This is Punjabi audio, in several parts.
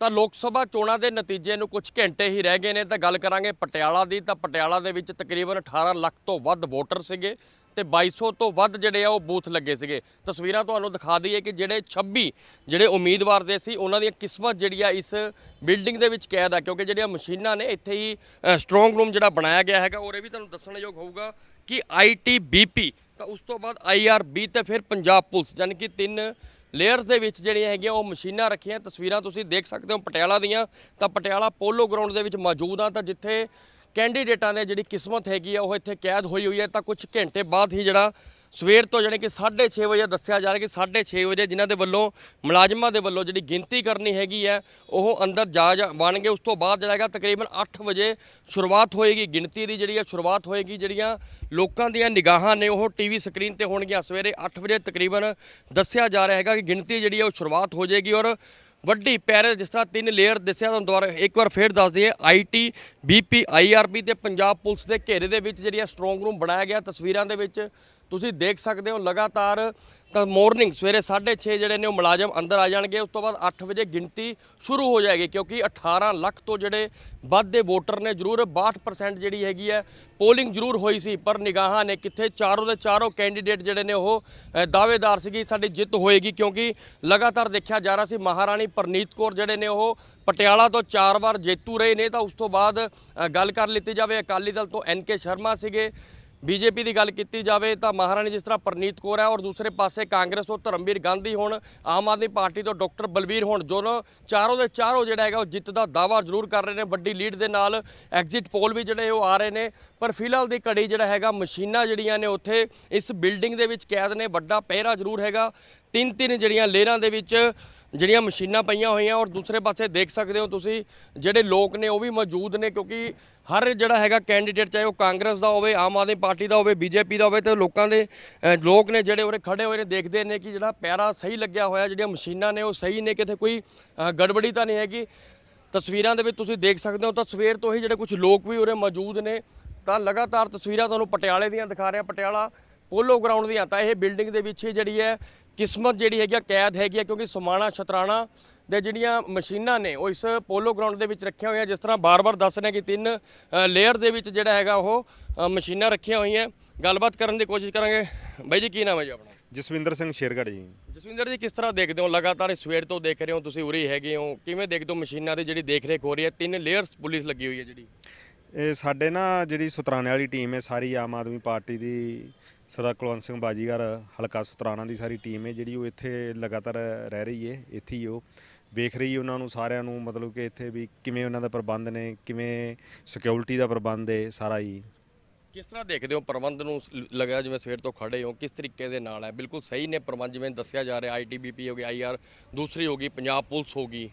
ਤਾਂ ਲੋਕ ਸਭਾ ਚੋਣਾਂ ਦੇ ਨਤੀਜੇ ਨੂੰ ਕੁਝ ਘੰਟੇ ਹੀ ਰਹਿ ਗਏ ਨੇ, ਤਾਂ ਗੱਲ ਕਰਾਂਗੇ ਪਟਿਆਲਾ ਦੀ। ਤਾਂ ਪਟਿਆਲਾ ਦੇ ਵਿੱਚ ਤਕਰੀਬਨ 18 ਲੱਖ ਤੋਂ ਵੱਧ ਵੋਟਰ ਸੀਗੇ ਤੇ 2200 ਤੋਂ ਵੱਧ ਜਿਹੜੇ ਆ ਉਹ ਬੂਥ ਲੱਗੇ ਸੀਗੇ। ਤਸਵੀਰਾਂ ਤੁਹਾਨੂੰ ਦਿਖਾ ਦਈਏ ਕਿ ਜਿਹੜੇ 26 ਜਿਹੜੇ ਉਮੀਦਵਾਰ ਦੇ ਸੀ, ਉਹਨਾਂ ਦੀਆਂ ਕਿਸਮਤ ਜਿਹੜੀ ਆ ਇਸ ਬਿਲਡਿੰਗ ਦੇ ਵਿੱਚ ਕੈਦ ਆ, ਕਿਉਂਕਿ ਜਿਹੜੀਆਂ ਮਸ਼ੀਨਾਂ ਨੇ ਇੱਥੇ ਹੀ ਸਟਰੋਂਗ ਰੂਮ ਜਿਹੜਾ ਬਣਾਇਆ ਗਿਆ ਹੈਗਾ, ਔਰ ਇਹ ਵੀ ਤੁਹਾਨੂੰ ਦੱਸਣਯੋਗ ਹੋਊਗਾ ਕਿ ਆਈਟੀਬੀਪੀ ਤਾਂ ਉਸ ਤੋਂ ਬਾਅਦ ਆਈਆਰਬੀ ਤੇ ਫਿਰ ਪੰਜਾਬ ਪੁਲਿਸ ਯਾਨੀ ਕਿ ਤਿੰਨ ਲੇਅਰਸ ਦੇ ਵਿੱਚ ਜਿਹੜੀਆਂ ਹੈਗੀਆਂ, ਉਹ ਮਸ਼ੀਨਾਂ ਰੱਖੀਆਂ, ਤਸਵੀਰਾਂ ਤੁਸੀਂ ਦੇਖ ਸਕਦੇ ਹੋ ਪਟਿਆਲਾ ਦੀਆਂ। ਤਾਂ ਪਟਿਆਲਾ ਪੋਲੋ ਗਰਾਊਂਡ ਦੇ ਵਿੱਚ ਮੌਜੂਦ ਆ। ਤਾਂ ਜਿੱਥੇ ਕੈਂਡੀਡੇਟਾਂ ਦੇ ਜਿਹੜੀ ਕਿਸਮਤ ਹੈਗੀ ਆ, ਉਹ ਇੱਥੇ ਕੈਦ ਹੋਈ ਹੋਈ ਹੈ ਤਾਂ ਕੁਝ ਘੰਟੇ ਬਾਅਦ ਹੀ ਜਿਹੜਾ ਸਵੇਰ ਤੋਂ ਜਾਣੀ ਕਿ 6:30 ਵਜੇ ਦੱਸਿਆ ਜਾ ਰਿਹਾ ਕਿ 6:30 ਵਜੇ ਜਿਨ੍ਹਾਂ ਦੇ ਵੱਲੋਂ, ਮੁਲਾਜ਼ਮਾਂ ਦੇ ਵੱਲੋਂ ਜਿਹੜੀ ਗਿਣਤੀ ਕਰਨੀ ਹੈਗੀ ਹੈ, ਉਹ ਅੰਦਰ ਜਾ ਜਾ ਬਣ ਗਏ ਉਸ ਤੋਂ ਬਾਅਦ ਜਿਹੜਾ ਹੈਗਾ ਤਕਰੀਬਨ 8 ਵਜੇ ਸ਼ੁਰੂਆਤ ਹੋਏਗੀ। ਗਿਣਤੀ ਦੀ ਜਿਹੜੀ ਹੈ ਸ਼ੁਰੂਆਤ ਹੋਏਗੀ, ਜਿਹੜੀਆਂ ਲੋਕਾਂ ਦੀਆਂ ਨਿਗਾਹਾਂ ਨੇ, ਉਹ ਟੀਵੀ ਸਕਰੀਨ ਤੇ ਹੋਣਗੀਆਂ। ਸਵੇਰੇ 8 ਵਜੇ ਤਕਰੀਬਨ ਦੱਸਿਆ ਜਾ ਰਿਹਾ ਹੈਗਾ ਕਿ ਗਿਣਤੀ ਜਿਹੜੀ ਹੈ ਉਹ ਸ਼ੁਰੂਆਤ ਹੋ ਜਾਏਗੀ ਔਰ ਵੱਡੀ ਪੈਰੇ ਜਿਸ ਤਰ੍ਹਾਂ ਤਿੰਨ ਲੇਅਰ ਦੱਸਿਆ ਤੁਹਾਨੂੰ ਦੁਬਾਰਾ ਇੱਕ ਵਾਰ ਫੇਰ ਦੱਸ ਦਈਏ ਆਈਟੀ ਬੀਪੀ ਆਈਆਰਬੀ ਤੇ ਪੰਜਾਬ ਪੁਲਿਸ ਦੇ ਘੇਰੇ ਦੇ ਵਿੱਚ ਜਿਹੜੀਆਂ ਸਟਰੋਂਗ ਰੂਮ ਬਣਾਇਆ ਗਿਆ। ਤਸਵੀਰਾਂ ਦੇ ਵਿੱਚ ਤੁਸੀਂ ਦੇਖ ਸਕਦੇ ਹੋ ਲਗਾਤਾਰ ਤਾਂ ਮਾਰਨਿੰਗ ਸਵੇਰੇ 6:30 ਜਿਹੜੇ ਨੇ ਉਹ ਮੁਲਾਜ਼ਮ ਅੰਦਰ ਆ ਜਾਣਗੇ। ਉਸ ਤੋਂ ਬਾਅਦ 8 ਵਜੇ ਗਿਣਤੀ ਸ਼ੁਰੂ ਹੋ ਜਾਏਗੀ ਕਿਉਂਕਿ 18 ਲੱਖ ਤੋਂ ਜਿਹੜੇ ਵੱਧ ਦੇ ਵੋਟਰ ਨੇ ਜ਼ਰੂਰ 62% ਜਿਹੜੀ ਹੈਗੀ ਹੈ ਪੋਲਿੰਗ ਜ਼ਰੂਰ ਹੋਈ ਸੀ, ਪਰ ਨਿਗਾਹਾਂ ਨੇ ਕਿੱਥੇ ਚਾਰੋਂ ਦੇ ਚਾਰੋਂ ਕੈਂਡੀਡੇਟ ਜਿਹੜੇ ਨੇ ਉਹ ਦਾਅਵੇਦਾਰ ਸੀਗੀ, ਸਾਡੀ ਜਿੱਤ ਹੋਏਗੀ ਕਿਉਂਕਿ ਲਗਾਤਾਰ ਦੇਖਿਆ ਜਾ ਰਿਹਾ ਸੀ ਮਹਾਰਾਣੀ ਪਰਨੀਤ ਕੌਰ ਜਿਹੜੇ ਨੇ ਉਹ ਪਟਿਆਲਾ ਤੋਂ ਚਾਰ ਵਾਰ ਜੇਤੂ ਰਹੇ ਨੇ। ਤਾਂ ਉਸ ਤੋਂ ਬਾਅਦ ਗੱਲ ਕਰ ਲਿੱਤੀ ਜਾਵੇ ਅਕਾਲੀ ਦਲ ਤੋਂ ਐਨ ਕੇ ਸ਼ਰਮਾ ਸੀਗੇ। ਬੀਜੇਪੀ ਦੀ ਗੱਲ ਕੀਤੀ ਜਾਵੇ ਤਾਂ ਮਹਾਰਾਣੀ ਜਿਸ ਤਰ੍ਹਾਂ ਪ੍ਰਨੀਤ ਕੌਰ ਹੈ ਔਰ ਦੂਸਰੇ ਪਾਸੇ ਕਾਂਗਰਸ ਤੋਂ ਧਰਮਵੀਰ ਗਾਂਧੀ ਹੋਣ, ਆਮ ਆਦਮੀ ਪਾਰਟੀ ਤੋਂ ਡਾਕਟਰ ਬਲਵੀਰ ਹੋਣ ਦੋਨੋਂ ਚਾਰੋਂ ਦੇ ਚਾਰੋਂ ਜਿਹੜਾ ਹੈਗਾ ਉਹ ਜਿੱਤ ਦਾ ਦਾਅਵਾ ਜ਼ਰੂਰ ਕਰ ਰਹੇ ਨੇ, ਵੱਡੀ ਲੀਡ ਦੇ ਨਾਲ ਐਗਜ਼ਿਟ ਪੋਲ ਵੀ ਜਿਹੜੇ ਉਹ ਆ ਰਹੇ ਨੇ, ਪਰ ਫਿਲਹਾਲ ਦੀ ਘੜੀ ਜਿਹੜਾ ਹੈਗਾ ਮਸ਼ੀਨਾਂ ਜਿਹੜੀਆਂ ਨੇ ਉੱਥੇ ਇਸ ਬਿਲਡਿੰਗ ਦੇ ਵਿੱਚ ਕੈਦ ਨੇ, ਵੱਡਾ ਪਹਿਰਾ ਜ਼ਰੂਰ ਹੈਗਾ ਤਿੰਨ ਤਿੰਨ ਜਿਹੜੀਆਂ ਲੇਅਰਾਂ ਦੇ ਵਿੱਚ ਜਿਹੜੀਆਂ ਮਸ਼ੀਨਾਂ ਪਈਆਂ ਹੋਈਆਂ ਔਰ ਦੂਸਰੇ ਪਾਸੇ ਦੇਖ ਸਕਦੇ ਹੋ ਤੁਸੀਂ, ਜਿਹੜੇ ਲੋਕ ਨੇ ਉਹ ਵੀ ਮੌਜੂਦ ਨੇ ਕਿਉਂਕਿ ਹਰ ਜਿਹੜਾ ਹੈਗਾ ਕੈਂਡੀਡੇਟ ਚਾਹੇ ਉਹ ਕਾਂਗਰਸ ਦਾ ਹੋਵੇ, ਆਮ ਆਦਮੀ ਪਾਰਟੀ ਦਾ ਹੋਵੇ, ਬੀਜੇਪੀ ਦਾ ਹੋਵੇ, ਤੇ ਲੋਕਾਂ ਦੇ ਲੋਕ ਨੇ ਜਿਹੜੇ ਉਰੇ ਖੜੇ ਹੋਏ ਨੇ, ਦੇਖਦੇ ਨੇ ਕਿ ਜਿਹੜਾ ਪੈਰਾ ਸਹੀ ਲੱਗਿਆ ਹੋਇਆ, ਜਿਹੜੀਆਂ ਮਸ਼ੀਨਾਂ ਨੇ ਉਹ ਸਹੀ ਨੇ, ਕਿਤੇ ਕੋਈ ਗੜਬੜੀ ਤਾਂ ਨਹੀਂ ਹੈਗੀ। ਤਸਵੀਰਾਂ ਦੇ ਵਿੱਚ ਤੁਸੀਂ ਦੇਖ ਸਕਦੇ ਹੋ, ਤਾਂ ਸਵੇਰ ਤੋਂ ਹੀ ਜਿਹੜੇ ਕੁਝ ਲੋਕ ਵੀ ਉਰੇ ਮੌਜੂਦ ਨੇ, ਤਾਂ ਲਗਾਤਾਰ ਤਸਵੀਰਾਂ ਤੁਹਾਨੂੰ ਪਟਿਆਲੇ ਦੀਆਂ ਦਿਖਾ ਰਿਹਾ, ਪਟਿਆਲਾ ਪੋਲੋ ਗਰਾਊਂਡ ਦੀਆਂ, ਤਾਂ ਇਹ ਬਿਲਡਿੰਗ ਦੇ ਵਿੱਚ ਹੀ ਜਿਹੜੀ ਹੈ, ਕਿਸਮਤ ਜਿਹੜੀ ਹੈਗੀ ਆ, ਕੈਦ ਹੈਗੀ ਆ, ਕਿਉਂਕਿ ਸਮਾਣਾ, ਛਤਰਾਣਾ ਦੇ ਜਿਹੜੀਆਂ ਮਸ਼ੀਨਾਂ ਨੇ ਉਹ ਇਸ ਪੋਲੋ ਗਰਾਊਂਡ ਦੇ ਵਿੱਚ ਰੱਖੀਆਂ ਹੋਈਆਂ ਜਿਸ ਤਰ੍ਹਾਂ ਬਾਰ-ਬਾਰ ਦੱਸ ਰਹੇ ਕਿ ਤਿੰਨ ਲੇਅਰ ਦੇ ਵਿੱਚ ਜਿਹੜਾ ਹੈਗਾ ਉਹ ਮਸ਼ੀਨਾਂ ਰੱਖੀਆਂ ਹੋਈਆਂ। ਗੱਲਬਾਤ ਕਰਨ ਦੀ ਕੋਸ਼ਿਸ਼ ਕਰਾਂਗੇ। ਬਾਈ ਜੀ ਕੀ ਨਾਮ ਹੈ ਜੀ ਆਪਣਾ? ਜਸਵਿੰਦਰ ਸਿੰਘ ਸ਼ੇਰਗੜ੍ਹ ਜੀ। ਜਸਵਿੰਦਰ ਜੀ ਕਿਸ ਤਰ੍ਹਾਂ ਦੇਖਦੇ ਹੋ? ਲਗਾਤਾਰ ਸਵੇਰ ਤੋਂ ਦੇਖ ਰਹੇ ਹੋ ਤੁਸੀਂ ਉਰੀ ਹੈਗੇ ਹੋ। ਕਿਵੇਂ ਦੇਖਦੇ ਹੋ ਮਸ਼ੀਨਾਂ ਦੀ ਜਿਹੜੀ ਦੇਖ ਰੇਖ ਹੋ ਰਹੀ ਹੈ? ਤਿੰਨ ਲੇਅਰਸ ਪੁਲਿਸ ਲੱਗੀ ਹੋਈ ਹੈ ਜਿਹੜੀ। ਇਹ ਸਾਡੇ ਨਾ ਜਿਹੜੀ ਸੁਤਰਾਣੇ ਵਾਲੀ ਟੀਮ ਹੈ ਸਾਰੀ ਆਮ ਆਦਮੀ ਪਾਰਟੀ ਦੀ ਸਰਦਾਰ ਕੁਲਵੰਤ ਸਿੰਘ ਬਾਜੀਗਰ ਹਲਕਾ ਸੁਤਰਾਣਾ ਦੀ ਸਾਰੀ ਟੀਮ ਹੈ ਜਿਹੜੀ ਉਹ ਇੱਥੇ ਲਗਾਤਾਰ ਰਹਿ ਰਹੀ ਹੈ ਇੱਥੇ ਹੀ ਉਹ। ਵੇਖ ਰਹੀ ਉਹਨਾਂ ਨੂੰ ਸਾਰਿਆਂ ਨੂੰ ਮਤਲਬ ਕਿ ਇੱਥੇ ਵੀ ਕਿਵੇਂ ਉਹਨਾਂ ਦਾ ਪ੍ਰਬੰਧ ਨੇ ਕਿਵੇਂ ਸਿਕਿਉਰਿਟੀ ਦਾ ਪ੍ਰਬੰਧ ਹੈ ਸਾਰਾ ਹੀ। ਕਿਸ ਤਰ੍ਹਾਂ ਦੇਖਦੇ ਹੋ ਪ੍ਰਬੰਧ ਨੂੰ ਲੱਗਿਆ ਜਿਵੇਂ ਸਵੇਰ ਤੋਂ ਖੜੇ ਹੋ ਕਿਸ ਤਰੀਕੇ ਦੇ ਨਾਲ ਹੈ? ਬਿਲਕੁਲ ਸਹੀ ਨੇ ਪ੍ਰਬੰਧ ਜਿਵੇਂ ਦੱਸਿਆ ਜਾ ਰਿਹਾ ਆਈਟੀਬੀਪੀ ਹੋ ਗਿਆ ਆਈਆਰ ਦੂਸਰੀ ਹੋ ਗਈ ਪੰਜਾਬ ਪੁਲਿਸ ਹੋ ਗਈ।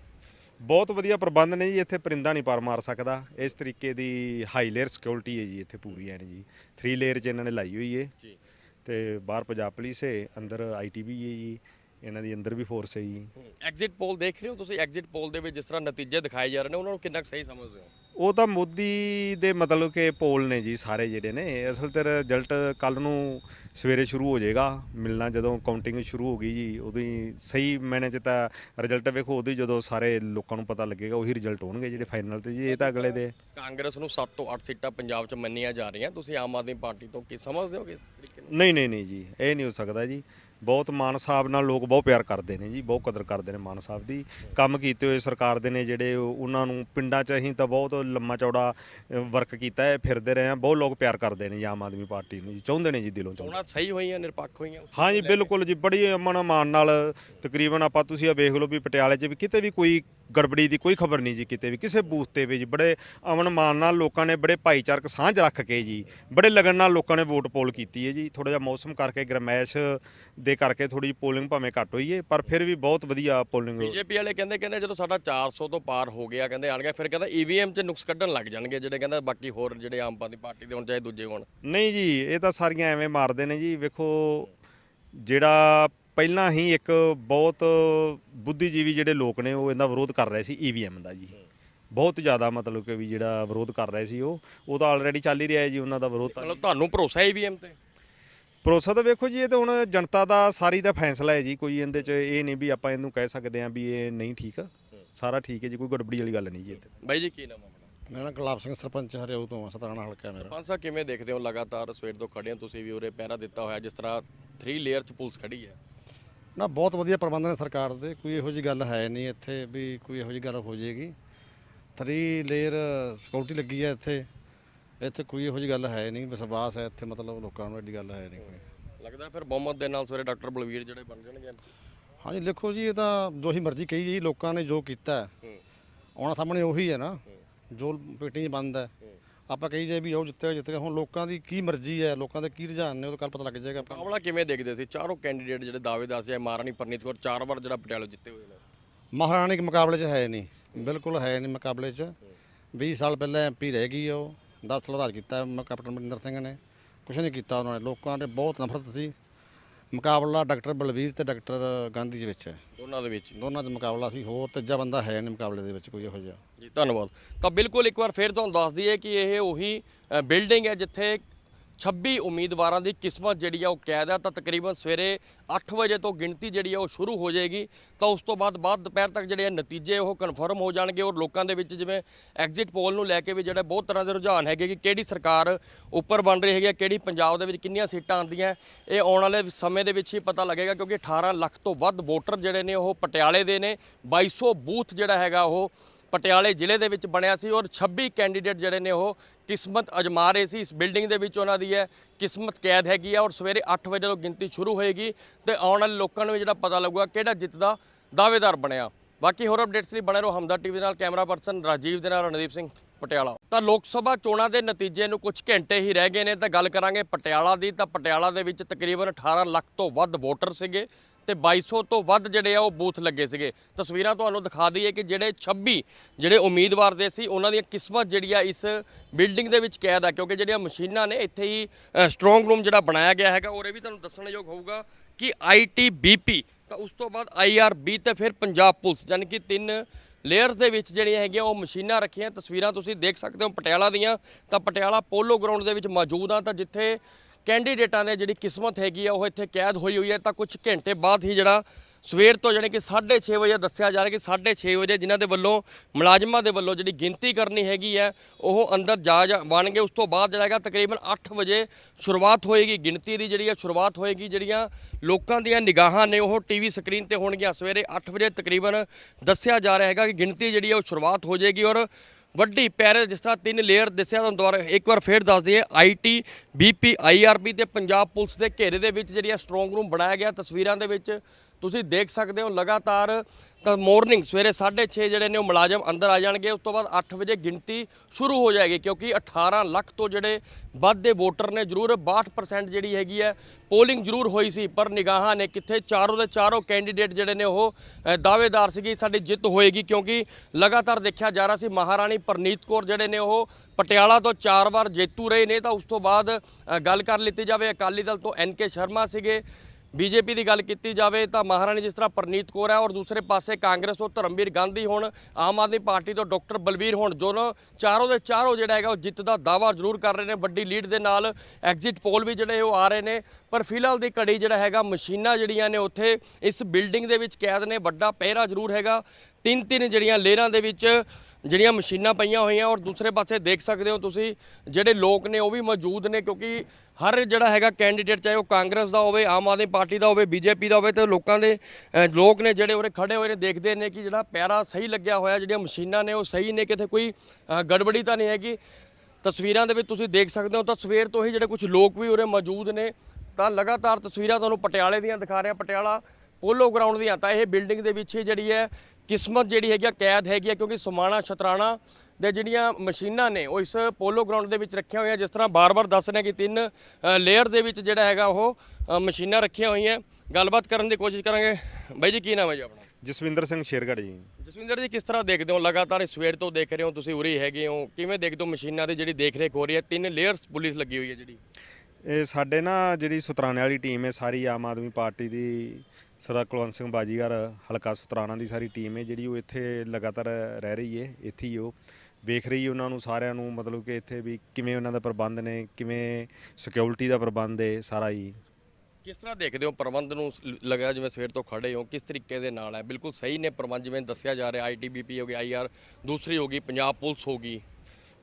ਬਹੁਤ ਵਧੀਆ ਪ੍ਰਬੰਧ ਨੇ ਜੀ ਇੱਥੇ ਪਰਿੰਦਾ ਨਹੀਂ ਪਰ ਮਾਰ ਸਕਦਾ। ਇਸ ਤਰੀਕੇ ਦੀ ਹਾਈ ਲੇਅਰ ਸਿਕਿਉਰਿਟੀ ਹੈ ਜੀ ਇੱਥੇ ਪੂਰੀ ਐਨ ਜੀ। 3 ਲੇਅਰ 'ਚ ਇਹਨਾਂ ਨੇ ਲਾਈ ਹੋਈ ਹੈ ਜੀ। ਤੇ ਬਾਹਰ ਪੰਜਾਬ ਪੁਲਿਸ ਹੈ ਅੰਦਰ ਆਈਟੀਬੀ ਹੈ ਜੀ। ਇਹਨਾਂ ਦੀ ਅੰਦਰ ਵੀ ਫੋਰਸ ਹੈ ਜੀ। ਐਗਜ਼ਿਟ ਪੋਲ ਦੇਖ ਰਹੇ ਹੋ ਤੁਸੀਂ? ਐਗਜ਼ਿਟ ਪੋਲ ਦੇ ਵਿੱਚ ਜਿਸ ਤਰ੍ਹਾਂ ਨਤੀਜੇ ਦਿਖਾਏ ਜਾ ਰਹੇ ਨੇ ਉਹਨਾਂ ਨੂੰ ਕਿੰਨਾ ਸਹੀ ਸਮਝਦੇ ਹੋ? ਉਹ ਤਾਂ ਮੋਦੀ ਦੇ ਮਤਲਬ ਕਿ ਪੋਲ ਨੇ ਜੀ ਸਾਰੇ ਜਿਹੜੇ ਨੇ। ਅਸਲ ਤੇ ਰਿਜ਼ਲਟ ਕੱਲ ਨੂੰ ਸਵੇਰੇ ਸ਼ੁਰੂ ਹੋ ਜਾਏਗਾ। ਮਿਲਣਾ ਜਦੋਂ ਕਾਊਂਟਿੰਗ ਸ਼ੁਰੂ ਹੋ ਗਈ ਜੀ ਉਦੋਂ ਹੀ ਸਹੀ ਮੈਨੇ ਚ ਤਾਂ ਰਿਜ਼ਲਟ ਵੇਖੋ ਉਦੋਂ ਹੀ ਜਦੋਂ ਸਾਰੇ ਲੋਕਾਂ ਨੂੰ ਪਤਾ ਲੱਗੇਗਾ ਉਹੀ ਰਿਜ਼ਲਟ ਹੋਣਗੇ ਜਿਹੜੇ ਫਾਈਨਲ ਤੇ ਜੀ ਇਹ ਤਾਂ ਅਗਲੇ ਦੇ। ਕਾਂਗਰਸ ਨੂੰ 7 ਤੋਂ 8 ਸੀਟਾਂ ਪੰਜਾਬ 'ਚ ਮੰਨੀਆਂ ਜਾ ਰਹੀਆਂ। ਤੁਸੀਂ ਆਮ ਆਦਮੀ ਪਾਰਟੀ ਤੋਂ ਕੀ ਸਮਝਦੇ ਹੋ ਕਿਸ ਤਰੀਕੇ ਨਾਲ? ਨਹੀਂ ਨਹੀਂ ਨਹੀਂ ਜੀ ਇਹ ਨਹੀਂ ਹੋ ਸਕਦਾ ਜੀ। ਬਹੁਤ ਮਾਨ ਸਾਹਿਬ ਨਾਲ ਲੋਕ ਬਹੁਤ ਪਿਆਰ ਕਰਦੇ ਨੇ ਜੀ ਬਹੁਤ ਕਦਰ ਕਰਦੇ ਨੇ ਮਾਨ ਸਾਹਿਬ ਦੀ। ਕੰਮ ਕੀਤੇ ਹੋਏ ਸਰਕਾਰ ਦੇ ਨੇ ਜਿਹੜੇ ਉਹ- ਉਹਨਾਂ ਨੂੰ ਪਿੰਡਾਂ 'ਚ ਅਸੀਂ ਤਾਂ ਬਹੁਤ ਲੰਮਾ ਚੌੜਾ ਵਰਕ ਕੀਤਾ ਹੈ ਫਿਰਦੇ ਰਹੇ ਹਾਂ ਬਹੁਤ ਲੋਕ ਪਿਆਰ ਕਰਦੇ ਨੇ ਜੀ ਆਮ ਆਦਮੀ ਪਾਰਟੀ ਨੂੰ ਜੀ ਚਾਹੁੰਦੇ ਨੇ ਜੀ ਦਿਲੋਂ ਚਾਹੁੰਦੇ ਚੋਣਾਂ ਸਹੀ ਹੋਈਆਂ ਨਿਰਪੱਖ ਹੋਈਆਂ। ਹਾਂ ਜੀ ਬਿਲਕੁਲ ਜੀ ਬੜੀ ਅਮਨ ਮਾਨ ਨਾਲ ਤਕਰੀਬਨ ਆਪਾਂ ਤੁਸੀਂ ਆ ਵੇਖ ਲਓ ਵੀ ਪਟਿਆਲੇ 'ਚ ਵੀ ਕਿਤੇ ਵੀ ਕੋਈ ਗੜਬੜੀ ਦੀ ਕੋਈ ਖਬਰ ਨਹੀਂ ਜੀ ਕਿਤੇ ਵੀ। ਕਿਸੇ ਬੂਥ ਤੇ ਵੀ ਜੀ ਬੜੇ ਅਮਨ ਮਾਨ ਨਾਲ ਲੋਕਾਂ ਨੇ ਬੜੇ ਭਾਈਚਾਰਕ ਸਾਂਝ ਰੱਖ ਕੇ ਜੀ ਬੜੇ ਲਗਨ ਨਾਲ ਲੋਕਾਂ ਨੇ ਵੋਟ ਪੋਲ ਕੀਤੀ ਹੈ ਜੀ। ਥੋੜਾ ਜਿਹਾ ਮੌਸਮ ਕਰਕੇ ਗਰਮੈਸ਼ ਦੇ ਕਰਕੇ ਥੋੜੀ ਪੋਲਿੰਗ ਭਾਵੇਂ ਘੱਟ ਹੋਈ ਹੈ ਪਰ ਫਿਰ ਵੀ ਬਹੁਤ ਵਧੀਆ ਪੋਲਿੰਗ ਬੀਜੇਪੀ ਵਾਲੇ ਕਹਿੰਦੇ ਕਹਿੰਦੇ ਜਦੋਂ ਸਾਡਾ 400 ਤੋਂ ਪਾਰ ਹੋ ਗਿਆ ਕਹਿੰਦੇ ਆਣ ਗਿਆ ਫਿਰ ਕਹਿੰਦਾ ਈਵੀਐਮ 'ਚ ਨੁਕਸ ਕੱਢਣ ਲੱਗ ਜਾਣਗੇ ਜਿਹੜੇ ਕਹਿੰਦਾ ਬਾਕੀ ਹੋਰ ਜਿਹੜੇ ਆਮ ਆਦਮੀ ਪਾਰਟੀ ਦੇ ਹੋਣ ਚਾਹੇ ਦੂਜੇ ਹੋਣ। ਨਹੀਂ ਜੀ ਇਹ ਤਾਂ ਸਾਰੀਆਂ ਐਵੇਂ ਮਾਰਦੇ ਨੇ ਜੀ। ਵੇਖੋ ਜਿਹੜਾ ਪਹਿਲਾਂ ਹੀ ਇੱਕ ਬਹੁਤ ਬੁੱਧੀਜੀਵੀ ਜਿਹੜੇ ਲੋਕ ਨੇ ਉਹ ਇਹਦਾ ਵਿਰੋਧ ਕਰ ਰਹੇ ਸੀ ਈਵੀਐਮ ਦਾ ਜੀ। ਬਹੁਤ ਜ਼ਿਆਦਾ ਮਤਲਬ ਕਿ ਵੀ ਜਿਹੜਾ ਵਿਰੋਧ ਕਰ ਰਹੇ ਸੀ ਉਹ ਉਹ ਤਾਂ ਆਲਰੇਡੀ ਚੱਲ ਹੀ ਰਿਹਾ ਹੈ ਜੀ ਉਹਨਾਂ ਦਾ ਵਿਰੋਧ ਤਾਂ ਮਤਲਬ ਤੁਹਾਨੂੰ ਭਰੋਸਾ ਈਵੀਐਮ ਤੇ? ਭਰੋਸਾ ਤਾਂ ਵੇਖੋ ਜੀ ਇਹ ਤਾਂ ਹੁਣ ਜਨਤਾ ਦਾ ਸਾਰੀ ਦਾ ਫੈਸਲਾ ਹੈ ਜੀ ਕੋਈ ਇਹਦੇ 'ਚ ਇਹ ਨਹੀਂ ਵੀ ਆਪਾਂ ਇਹਨੂੰ ਕਹਿ ਸਕਦੇ ਹਾਂ ਵੀ ਇਹ ਨਹੀਂ ਠੀਕ। ਸਾਰਾ ਠੀਕ ਹੈ ਜੀ ਕੋਈ ਗੜਬੜੀ ਵਾਲੀ ਗੱਲ ਨਹੀਂ ਜੀ ਇੱਥੇ। ਬਾਈ ਜੀ ਕੀ ਨਾਮ ਆ ਆਪਣਾ? ਮੇਰਾ ਨਾਮ ਗੁਲਾਬ ਸਿੰਘ ਸਰਪੰਚ ਹਰਿਆਊ ਤੋਂ ਆ, ਸਤਾਣਾ ਹਲਕਾ ਮੇਰਾ। ਪੰਜ ਸਾਹਿਬ ਕਿਵੇਂ ਦੇਖਦੇ ਹੋ? ਲਗਾਤਾਰ ਸਵੇਰ ਤੋਂ ਖੜੇ ਹੋ ਤੁਸੀਂ ਵੀ ਉਰੇ ਪਹਿਰਾ ਦਿੱਤਾ ਹੋਇਆ ਜਿਸ ਤਰ੍ਹਾਂ 3 ਲੇਅਰ ਚ ਪੁਲਿਸ ਖੜੀ ਹੈ। ਨਾ ਬਹੁਤ ਵਧੀਆ ਪ੍ਰਬੰਧ ਨੇ ਸਰਕਾਰ ਦੇ ਕੋਈ ਇਹੋ ਜੀ ਗੱਲ ਹੈ ਨਹੀਂ ਇੱਥੇ ਵੀ ਕੋਈ ਇਹੋ ਜੀ ਗੱਲ ਹੋ ਜਾਏਗੀ। 3 ਲੇਅਰ ਸਿਕਿਉਰਿਟੀ ਲੱਗੀ ਹੈ ਇੱਥੇ ਇੱਥੇ ਕੋਈ ਇਹੋ ਜੀ ਗੱਲ ਹੈ ਨਹੀਂ ਵਿਸ਼ਵਾਸ ਹੈ ਇੱਥੇ ਮਤਲਬ ਲੋਕਾਂ ਨੂੰ ਐਡੀ ਗੱਲ ਹੈ ਨਹੀਂ ਕੋਈ। ਲੱਗਦਾ ਫਿਰ ਬਹੁਮਤ ਦੇ ਨਾਲ ਸਵੇਰੇ ਡਾਕਟਰ ਬਲਵੀਰ ਜਿਹੜੇ ਬਣ ਜਾਣਗੇ। ਹਾਂਜੀ ਦੇਖੋ ਜੀ ਇਹ ਤਾਂ ਜੋ ਹੀ ਮਰਜ਼ੀ ਕਹੀ ਜੀ ਲੋਕਾਂ ਨੇ ਜੋ ਕੀਤਾ ਆਉਣਾ ਸਾਹਮਣੇ ਉਹੀ ਹੈ ਨਾ ਜੋ ਪੇਟੀ ਬੰਦ ਹੈ। ਆਪਾਂ ਕਹੀ ਜਾਏ ਵੀ ਉਹ ਜਿੱਤੇਗਾ ਜਿੱਤੇਗਾ ਹੁਣ ਲੋਕਾਂ ਦੀ ਕੀ ਮਰਜ਼ੀ ਹੈ ਲੋਕਾਂ ਦੇ ਕੀ ਰੁਝਾਨ ਨੇ ਉਹ ਤਾਂ ਕੱਲ ਪਤਾ ਲੱਗ ਜਾਏਗਾ ਆਪਾਂ। ਮੁਕਾਬਲਾ ਕਿਵੇਂ ਦੇਖਦੇ ਸੀ? ਚਾਰੋਂ ਕੈਂਡੀਡੇਟ ਜਿਹੜੇ ਦਾਅਵੇਦਾਰ ਸੀ ਮਹਾਰਾਣੀ ਪਰਨੀਤ ਕੌਰ ਚਾਰ ਵਾਰ ਜਿਹੜਾ ਪਟਿਆਲੇ ਜਿੱਤੇ ਹੋਏ ਨੇ। ਮਹਾਰਾਣੀ ਦੇ ਮੁਕਾਬਲੇ 'ਚ ਹੈ ਨਹੀਂ ਬਿਲਕੁਲ ਹੈ ਨਹੀਂ ਮੁਕਾਬਲੇ 'ਚ। 20 ਸਾਲ ਪਹਿਲਾਂ ਐਮਪੀ ਰਹਿ ਗਈ ਉਹ 10 ਸਾਲ ਰਾਜ ਕੀਤਾ ਕੈਪਟਨ ਮਨਿੰਦਰ ਸਿੰਘ ਨੇ। ਕੁਛ ਨਹੀਂ ਕੀਤਾ ਉਹਨਾਂ ਨੇ ਲੋਕਾਂ ਦੇ ਬਹੁਤ ਨਫ਼ਰਤ ਸੀ। ਮੁਕਾਬਲਾ ਡਾਕਟਰ ਬਲਵੀਰ ਤੇ ਡਾਕਟਰ ਗਾਂਧੀ ਦੇ ਵਿੱਚ ਹੈ। ਦੋਨਾਂ ਦੇ ਵਿੱਚ? ਦੋਨਾਂ ਦਾ ਮੁਕਾਬਲਾ ਸੀ ਹੋਰ ਤੀਜਾ ਬੰਦਾ ਹੈ ਨਹੀਂ ਮੁਕਾਬਲੇ ਦੇ ਵਿੱਚ ਕੋਈ ਇਹੋ ਜਿਹਾ। ਜੀ ਧੰਨਵਾਦ। ਤਾਂ ਬਿਲਕੁਲ ਇੱਕ ਵਾਰ ਫੇਰ ਤੁਹਾਨੂੰ ਦੱਸ ਦਈਏ ਕਿ ਇਹ ਉਹੀ ਬਿਲਡਿੰਗ ਹੈ ਜਿੱਥੇ 26 ਉਮੀਦਵਾਰਾਂ ਦੀ ਕਿਸਮਤ ਜਿਹੜੀ ਆ ਉਹ ਕੈਦ ਹੈ ਤਾਂ ਤਕਰੀਬਨ ਸਵੇਰੇ 8 ਵਜੇ ਤੋਂ ਗਿਣਤੀ ਜਿਹੜੀ ਆ ਉਹ ਸ਼ੁਰੂ ਹੋ ਜਾਏਗੀ। ਤਾਂ ਉਸ ਤੋਂ ਬਾਅਦ ਬਾਅਦ ਦੁਪਹਿਰ ਤੱਕ ਜਿਹੜੇ ਆ ਨਤੀਜੇ ਉਹ ਕਨਫਰਮ ਹੋ ਜਾਣਗੇ ਔਰ ਲੋਕਾਂ ਦੇ ਵਿੱਚ ਜਿਵੇਂ ਐਗਜ਼ਿਟ ਪੋਲ ਨੂੰ ਲੈ ਕੇ ਵੀ ਜਿਹੜਾ ਬਹੁਤ ਤਰ੍ਹਾਂ ਦੇ ਰੁਝਾਨ ਹੈਗੇ ਕਿ ਕਿਹੜੀ ਸਰਕਾਰ ਉੱਪਰ ਬਣ ਰਹੀ ਹੈਗੀ ਆ, ਕਿਹੜੀ ਪੰਜਾਬ ਦੇ ਵਿੱਚ ਕਿੰਨੀਆਂ ਸੀਟਾਂ ਆਉਂਦੀਆਂ। ਇਹ ਆਉਣ ਵਾਲੇ ਸਮੇਂ ਦੇ ਵਿੱਚ ਹੀ ਪਤਾ ਲੱਗੇਗਾ ਕਿਉਂਕਿ 18 ਲੱਖ ਤੋਂ ਵੱਧ ਵੋਟਰ ਜਿਹੜੇ ਨੇ ਉਹ ਪਟਿਆਲੇ ਦੇ ਨੇ। 2200 ਬੂਥ ਜਿਹੜਾ ਹੈਗਾ ਉਹ ਪਟਿਆਲੇ ਜ਼ਿਲ੍ਹੇ ਦੇ ਵਿੱਚ ਬਣਿਆ ਸੀ ਔਰ 26 ਕੈਂਡੀਡੇਟ ਜਿਹੜੇ ਨੇ ਉਹ ਕਿਸਮਤ ਅਜਮਾ ਰਹੇ ਸੀ। ਇਸ ਬਿਲਡਿੰਗ ਦੇ ਵਿੱਚ ਉਹਨਾਂ ਦੀ ਹੈ ਕਿਸਮਤ ਕੈਦ ਹੈਗੀ ਆ ਔਰ ਸਵੇਰੇ 8 ਵਜੇ ਤੋਂ ਗਿਣਤੀ ਸ਼ੁਰੂ ਹੋਏਗੀ ਤੇ ਆਉਣ ਵਾਲੇ ਲੋਕਾਂ ਨੂੰ ਵੀ ਜਿਹੜਾ ਪਤਾ ਲੱਗੂਗਾ ਕਿਹੜਾ ਜਿੱਤਦਾ ਦਾਅਵੇਦਾਰ ਬਣਿਆ। ਬਾਕੀ ਹੋਰ ਅਪਡੇਟਸ ਲਈ ਬਣੇ ਰਹੋ ਹਮਦਾ ਟੀਵੀ ਨਾਲ। ਕੈਮਰਾ ਪਰਸਨ ਰਾਜੀਵ ਦੇ ਨਾਲ ਰਣਦੀਪ ਸਿੰਘ ਪਟਿਆਲਾ। ਤਾਂ ਲੋਕ ਸਭਾ ਚੋਣਾਂ ਦੇ ਨਤੀਜੇ ਨੂੰ ਕੁਝ ਘੰਟੇ ਹੀ ਰਹਿ ਗਏ ਨੇ ਤਾਂ ਗੱਲ ਕਰਾਂਗੇ ਪਟਿਆਲਾ ਦੀ। ਤਾਂ ਪਟਿਆਲਾ ਦੇ ਵਿੱਚ ਤਕਰੀਬਨ 18 ਲੱਖ ਤੋਂ ਵੱਧ ਵੋਟਰ ਸੀਗੇ। ਤੇ 2200 ਤੋਂ ਵੱਧ ਜਿਹੜੇ ਆ ਉਹ ਬੂਥ ਲੱਗੇ ਸੀਗੇ। ਤਸਵੀਰਾਂ ਤੁਹਾਨੂੰ ਦਿਖਾ ਦਈਏ ਕਿ ਜਿਹੜੇ 26 ਜਿਹੜੇ ਉਮੀਦਵਾਰ ਦੇ ਸੀ, ਉਹਨਾਂ ਦੀਆਂ ਕਿਸਮਤ ਜਿਹੜੀ ਆ ਇਸ ਬਿਲਡਿੰਗ ਦੇ ਵਿੱਚ ਕੈਦ ਆ, ਕਿਉਂਕਿ ਜਿਹੜੀਆਂ ਮਸ਼ੀਨਾਂ ਨੇ ਇੱਥੇ ਹੀ ਸਟਰੋਂਗ ਰੂਮ ਜਿਹੜਾ ਬਣਾਇਆ ਗਿਆ ਹੈਗਾ, ਔਰ ਇਹ ਵੀ ਤੁਹਾਨੂੰ ਦੱਸਣਯੋਗ ਹੋਊਗਾ ਕਿ ਆਈਟੀਬੀਪੀ ਤਾਂ ਉਸ ਤੋਂ ਬਾਅਦ ਆਈਆਰਬੀ ਤੇ ਫਿਰ ਪੰਜਾਬ ਪੁਲਿਸ ਯਾਨੀ ਕਿ ਤਿੰਨ ਲੇਅਰਸ ਦੇ ਵਿੱਚ ਜਿਹੜੀਆਂ ਹੈਗੀਆਂ ਉਹ ਮਸ਼ੀਨਾਂ ਰੱਖੀਆਂ। ਤਸਵੀਰਾਂ ਤੁਸੀਂ ਦੇਖ ਸਕਦੇ ਹੋ ਪਟਿਆਲਾ ਦੀਆਂ, ਤਾਂ ਪਟਿਆਲਾ ਪੋਲੋ ਗਰਾਊਂਡ ਦੇ ਵਿੱਚ ਮੌਜੂਦ ਆ, ਤਾਂ ਜਿੱਥੇ ਕੈਂਡੀਡੇਟਾਂ ਦੇ ਜਿਹੜੀ ਕਿਸਮਤ ਹੈਗੀ ਆ, ਉਹ ਇੱਥੇ ਕੈਦ ਹੋਈ ਹੋਈ ਹੈ। ਤਾਂ ਕੁਝ ਘੰਟੇ ਬਾਅਦ ਹੀ ਜਿਹੜਾ ਸਵੇਰ ਤੋਂ ਜਾਣੀ ਕਿ 6:30 ਵਜੇ ਦੱਸਿਆ ਜਾ ਰਿਹਾ ਕਿ 6:30 ਵਜੇ ਜਿਨ੍ਹਾਂ ਦੇ ਵੱਲੋਂ, ਮੁਲਾਜ਼ਮਾਂ ਦੇ ਵੱਲੋਂ ਜਿਹੜੀ ਗਿਣਤੀ ਕਰਨੀ ਹੈਗੀ ਹੈ, ਉਹ ਅੰਦਰ ਜਾ ਜਾ ਗਏ ਉਸ ਤੋਂ ਬਾਅਦ ਜਿਹੜਾ ਹੈਗਾ, ਤਕਰੀਬਨ 8 ਵਜੇ ਸ਼ੁਰੂਆਤ ਹੋਏਗੀ। ਗਿਣਤੀ ਦੀ ਜਿਹੜੀ ਹੈ, ਸ਼ੁਰੂਆਤ ਹੋਏਗੀ। ਜਿਹੜੀਆਂ ਲੋਕਾਂ ਦੀਆਂ ਨਿਗਾਹਾਂ ਨੇ, ਉਹ ਟੀਵੀ ਸਕਰੀਨ ਤੇ ਹੋਣਗੀਆਂ। ਸਵੇਰੇ 8 ਵਜੇ ਤਕਰੀਬਨ ਦੱਸਿਆ ਜਾ ਰਿਹਾ ਹੈਗਾ ਕਿ ਗਿਣਤੀ ਜਿਹੜੀ ਹੈ, ਉਹ ਸ਼ੁਰੂਆਤ ਹੋ ਜਾਏਗੀ। ਔਰ ਵੱਡੀ ਪੈਰ ਜਿਸ ਤਰ੍ਹਾਂ ਤਿੰਨ ਲੇਅਰ ਦੱਸਿਆ ਤੁਹਾਨੂੰ ਦੁਬਾਰਾ, ਇੱਕ ਵਾਰ ਫੇਰ ਦੱਸ ਦਈਏ ਆਈਟੀ ਬੀਪੀ ਆਈਆਰਬੀ ਤੇ ਪੰਜਾਬ ਪੁਲਿਸ ਦੇ ਘੇਰੇ ਦੇ ਵਿੱਚ ਜਿਹੜੀ ਸਟਰੋਂਗ ਰੂਮ ਬਣਾਇਆ ਗਿਆ ਤਸਵੀਰਾਂ ਦੇ ਵਿੱਚ। ਤੁਸੀਂ ਦੇਖ ਸਕਦੇ ਹੋ ਲਗਾਤਾਰ ਤਾਂ ਮਾਰਨਿੰਗ ਸਵੇਰੇ 6:30 ਜਿਹੜੇ ਨੇ ਉਹ ਮੁਲਾਜ਼ਮ ਅੰਦਰ ਆ ਜਾਣਗੇ। ਉਸ ਤੋਂ ਬਾਅਦ 8 ਵਜੇ ਗਿਣਤੀ ਸ਼ੁਰੂ ਹੋ ਜਾਏਗੀ ਕਿਉਂਕਿ 18 ਲੱਖ ਤੋਂ ਜਿਹੜੇ ਵੱਧ ਦੇ ਵੋਟਰ ਨੇ, ਜ਼ਰੂਰ 62% ਜਿਹੜੀ ਹੈਗੀ ਹੈ ਪੋਲਿੰਗ ਜ਼ਰੂਰ ਹੋਈ ਸੀ, ਪਰ ਨਿਗਾਹਾਂ ਨੇ ਕਿੱਥੇ ਚਾਰੋਂ ਦੇ ਚਾਰੋਂ ਕੈਂਡੀਡੇਟ ਜਿਹੜੇ ਨੇ ਉਹ ਦਾਅਵੇਦਾਰ ਸੀਗੀ, ਸਾਡੀ ਜਿੱਤ ਹੋਏਗੀ ਕਿਉਂਕਿ ਲਗਾਤਾਰ ਦੇਖਿਆ ਜਾ ਰਿਹਾ ਸੀ ਮਹਾਰਾਣੀ ਪਰਨੀਤ ਕੌਰ ਜਿਹੜੇ ਨੇ ਉਹ ਪਟਿਆਲਾ ਤੋਂ ਚਾਰ ਵਾਰ ਜੇਤੂ ਰਹੇ ਨੇ। ਤਾਂ ਉਸ ਤੋਂ ਬਾਅਦ ਗੱਲ ਕਰ ਲਿੱਤੀ ਜਾਵੇ ਅਕਾਲੀ ਦਲ ਤੋਂ ਐਨ ਕੇ ਸ਼ਰਮਾ ਸੀਗੇ ਬੀਜੇਪੀ ਦੀ ਗੱਲ ਕੀਤੀ ਜਾਵੇ ਤਾਂ ਮਹਾਰਾਣੀ ਜਿਸ ਤਰ੍ਹਾਂ ਪਰਨੀਤ ਕੌਰ ਹੈ ਔਰ ਦੂਸਰੇ ਪਾਸੇ ਕਾਂਗਰਸ ਤੋਂ ਧਰਮਵੀਰ ਗਾਂਧੀ ਹੁਣ, ਆਮ ਆਦਮੀ ਪਾਰਟੀ ਤੋਂ ਡਾਕਟਰ ਬਲਵੀਰ ਹੁਣ ਦੋਨੋਂ ਚਾਰੋਂ ਦੇ ਚਾਰੋਂ ਜਿਹੜਾ ਹੈਗਾ ਉਹ ਜਿੱਤ ਦਾ ਦਾਵਾ ਜ਼ਰੂਰ ਕਰ ਰਹੇ ਨੇ, ਵੱਡੀ ਲੀਡ ਦੇ ਨਾਲ ਐਗਜ਼ਿਟ ਪੋਲ ਵੀ ਜਿਹੜੇ ਉਹ ਆ ਰਹੇ ਨੇ, ਪਰ ਫਿਲਹਾਲ ਦੀ ਘੜੀ ਜਿਹੜਾ ਹੈਗਾ ਮਸ਼ੀਨਾਂ ਜਿਹੜੀਆਂ ਨੇ ਉੱਥੇ ਇਸ ਬਿਲਡਿੰਗ ਦੇ ਵਿੱਚ ਕੈਦ ਨੇ, ਵੱਡਾ ਪਹਿਰਾ ਜ਼ਰੂਰ ਹੈਗਾ ਤਿੰਨ ਤਿੰਨ ਜਿਹੜੀਆਂ ਲੇਰਾਂ ਦੇ ਵਿੱਚ ਜਿਹੜੀਆਂ ਮਸ਼ੀਨਾਂ ਪਈਆਂ ਹੋਈਆਂ ਔਰ ਦੂਸਰੇ ਪਾਸੇ ਦੇਖ ਸਕਦੇ ਹੋ ਤੁਸੀਂ, ਜਿਹੜੇ ਲੋਕ ਨੇ ਉਹ ਵੀ ਮੌਜੂਦ ਨੇ ਕਿਉਂਕਿ ਹਰ ਜਿਹੜਾ ਹੈਗਾ ਕੈਂਡੀਡੇਟ ਚਾਹੇ ਉਹ ਕਾਂਗਰਸ ਦਾ ਹੋਵੇ, ਆਮ ਆਦਮੀ ਪਾਰਟੀ ਦਾ ਹੋਵੇ, ਬੀਜੇਪੀ ਦਾ ਹੋਵੇ ਤੇ ਲੋਕਾਂ ਦੇ ਲੋਕ ਨੇ ਜਿਹੜੇ ਉਰੇ ਖੜੇ ਹੋਏ ਨੇ, ਦੇਖਦੇ ਨੇ ਕਿ ਜਿਹੜਾ ਪੈਰਾ ਸਹੀ ਲੱਗਿਆ ਹੋਇਆ, ਜਿਹੜੀਆਂ ਮਸ਼ੀਨਾਂ ਨੇ ਉਹ ਸਹੀ ਨੇ, ਕਿਤੇ ਕੋਈ ਗੜਬੜੀ ਤਾਂ ਨਹੀਂ ਹੈਗੀ। ਤਸਵੀਰਾਂ ਦੇ ਵਿੱਚ ਤੁਸੀਂ ਦੇਖ ਸਕਦੇ ਹੋ ਤਾਂ ਸਵੇਰ ਤੋਂ ਹੀ ਜਿਹੜੇ ਕੁਝ ਲੋਕ ਵੀ ਉਰੇ ਮੌਜੂਦ ਨੇ, ਤਾਂ ਲਗਾਤਾਰ ਤਸਵੀਰਾਂ ਤੁਹਾਨੂੰ ਪਟਿਆਲੇ ਦੀਆਂ ਦਿਖਾ ਰਿਹਾ, ਪਟਿਆਲਾ ਪੋਲੋ ਗਰਾਊਂਡ ਦੀਆਂ, ਤਾਂ ਇਹ ਬਿਲਡਿੰਗ ਦੇ ਵਿੱਚ ਹੀ ਜਿਹੜੀ ਹੈ ਕਿਸਮਤ ਜਿਹੜੀ ਹੈਗੀ ਆ ਕੈਦ ਹੈਗੀ ਆ ਕਿਉਂਕਿ ਸਮਾਣਾ ਛਤਰਾਣਾ ਦੇ ਜਿਹੜੀਆਂ ਮਸ਼ੀਨਾਂ ਨੇ ਉਹ ਇਸ ਪੋਲੋ ਗਰਾਊਂਡ ਦੇ ਵਿੱਚ ਰੱਖੀਆਂ ਹੋਈਆਂ ਜਿਸ ਤਰ੍ਹਾਂ ਬਾਰ-ਬਾਰ ਦੱਸ ਰਹੇ ਕਿ ਤਿੰਨ ਲੇਅਰ ਦੇ ਵਿੱਚ ਜਿਹੜਾ ਹੈਗਾ ਉਹ ਮਸ਼ੀਨਾਂ ਰੱਖੀਆਂ ਹੋਈਆਂ। ਗੱਲਬਾਤ ਕਰਨ ਦੀ ਕੋਸ਼ਿਸ਼ ਕਰਾਂਗੇ। ਬਾਈ ਜੀ ਕੀ ਨਾਮ ਹੈ ਜੀ ਆਪਣਾ? ਜਸਵਿੰਦਰ ਸਿੰਘ ਸ਼ੇਰਗੜ੍ਹ ਜੀ। ਜਸਵਿੰਦਰ ਜੀ ਕਿਸ ਤਰ੍ਹਾਂ ਦੇਖਦੇ ਹੋ? ਲਗਾਤਾਰ ਇਸ ਸਵੇਰ ਤੋਂ ਦੇਖ ਰਹੇ ਹੋ? ਤੁਸੀਂ ਉਰੇ ਹੈਗੇ ਹੋ। ਕਿਵੇਂ ਦੇਖਦੇ ਹੋ ਮਸ਼ੀਨਾਂ ਦੀ ਜਿਹੜੀ ਦੇਖ ਰੇਖ ਹੋ ਰਹੀ ਹੈ? ਤਿੰਨ ਲੇਅਰਸ ਪੁਲਿਸ ਲੱਗੀ ਹੋਈ ਹੈ ਜਿਹੜੀ। ਇਹ ਸਾਡੇ ਨਾ ਜਿਹੜੀ ਸੁਤਰਾਣੇ ਵਾਲੀ ਟੀਮ ਹੈ ਸਾਰੀ ਆਮ ਆਦਮੀ ਪਾਰਟੀ ਦੀ ਸਰਦਾਰ ਕੁਲਵੰਤ ਸਿੰਘ ਬਾਜੀਗਰ ਹਲਕਾ ਸੁਤਰਾਣਾ ਦੀ ਸਾਰੀ ਟੀਮ ਹੈ, ਜਿਹੜੀ ਉਹ ਇੱਥੇ ਲਗਾਤਾਰ ਰਹਿ ਰਹੀ ਹੈ, ਇੱਥੇ ਹੀ ਉਹ ਵੇਖ ਰਹੀ ਉਹਨਾਂ ਨੂੰ ਸਾਰਿਆਂ ਨੂੰ, ਮਤਲਬ ਕਿ ਇੱਥੇ ਵੀ ਕਿਵੇਂ ਉਹਨਾਂ ਦਾ ਪ੍ਰਬੰਧ ਨੇ, ਕਿਵੇਂ ਸਿਕਿਉਰਿਟੀ ਦਾ ਪ੍ਰਬੰਧ ਹੈ ਸਾਰਾ ਹੀ। ਕਿਸ ਤਰ੍ਹਾਂ ਦੇਖਦੇ ਹੋ ਪ੍ਰਬੰਧ ਨੂੰ ਲੱਗਿਆ ਜਿਵੇਂ ਸਵੇਰ ਤੋਂ ਖੜੇ ਹੋ, ਕਿਸ ਤਰੀਕੇ ਦੇ ਨਾਲ ਹੈ? ਬਿਲਕੁਲ ਸਹੀ ਨੇ ਪ੍ਰਬੰਧ ਜਿਵੇਂ ਦੱਸਿਆ ਜਾ ਰਿਹਾ ਆਈਟੀਬੀਪੀ ਹੋ ਗਈ ਆਈਆਰ ਦੂਸਰੀ ਹੋ ਗਈ, ਪੰਜਾਬ ਪੁਲਿਸ ਹੋ ਗਈ।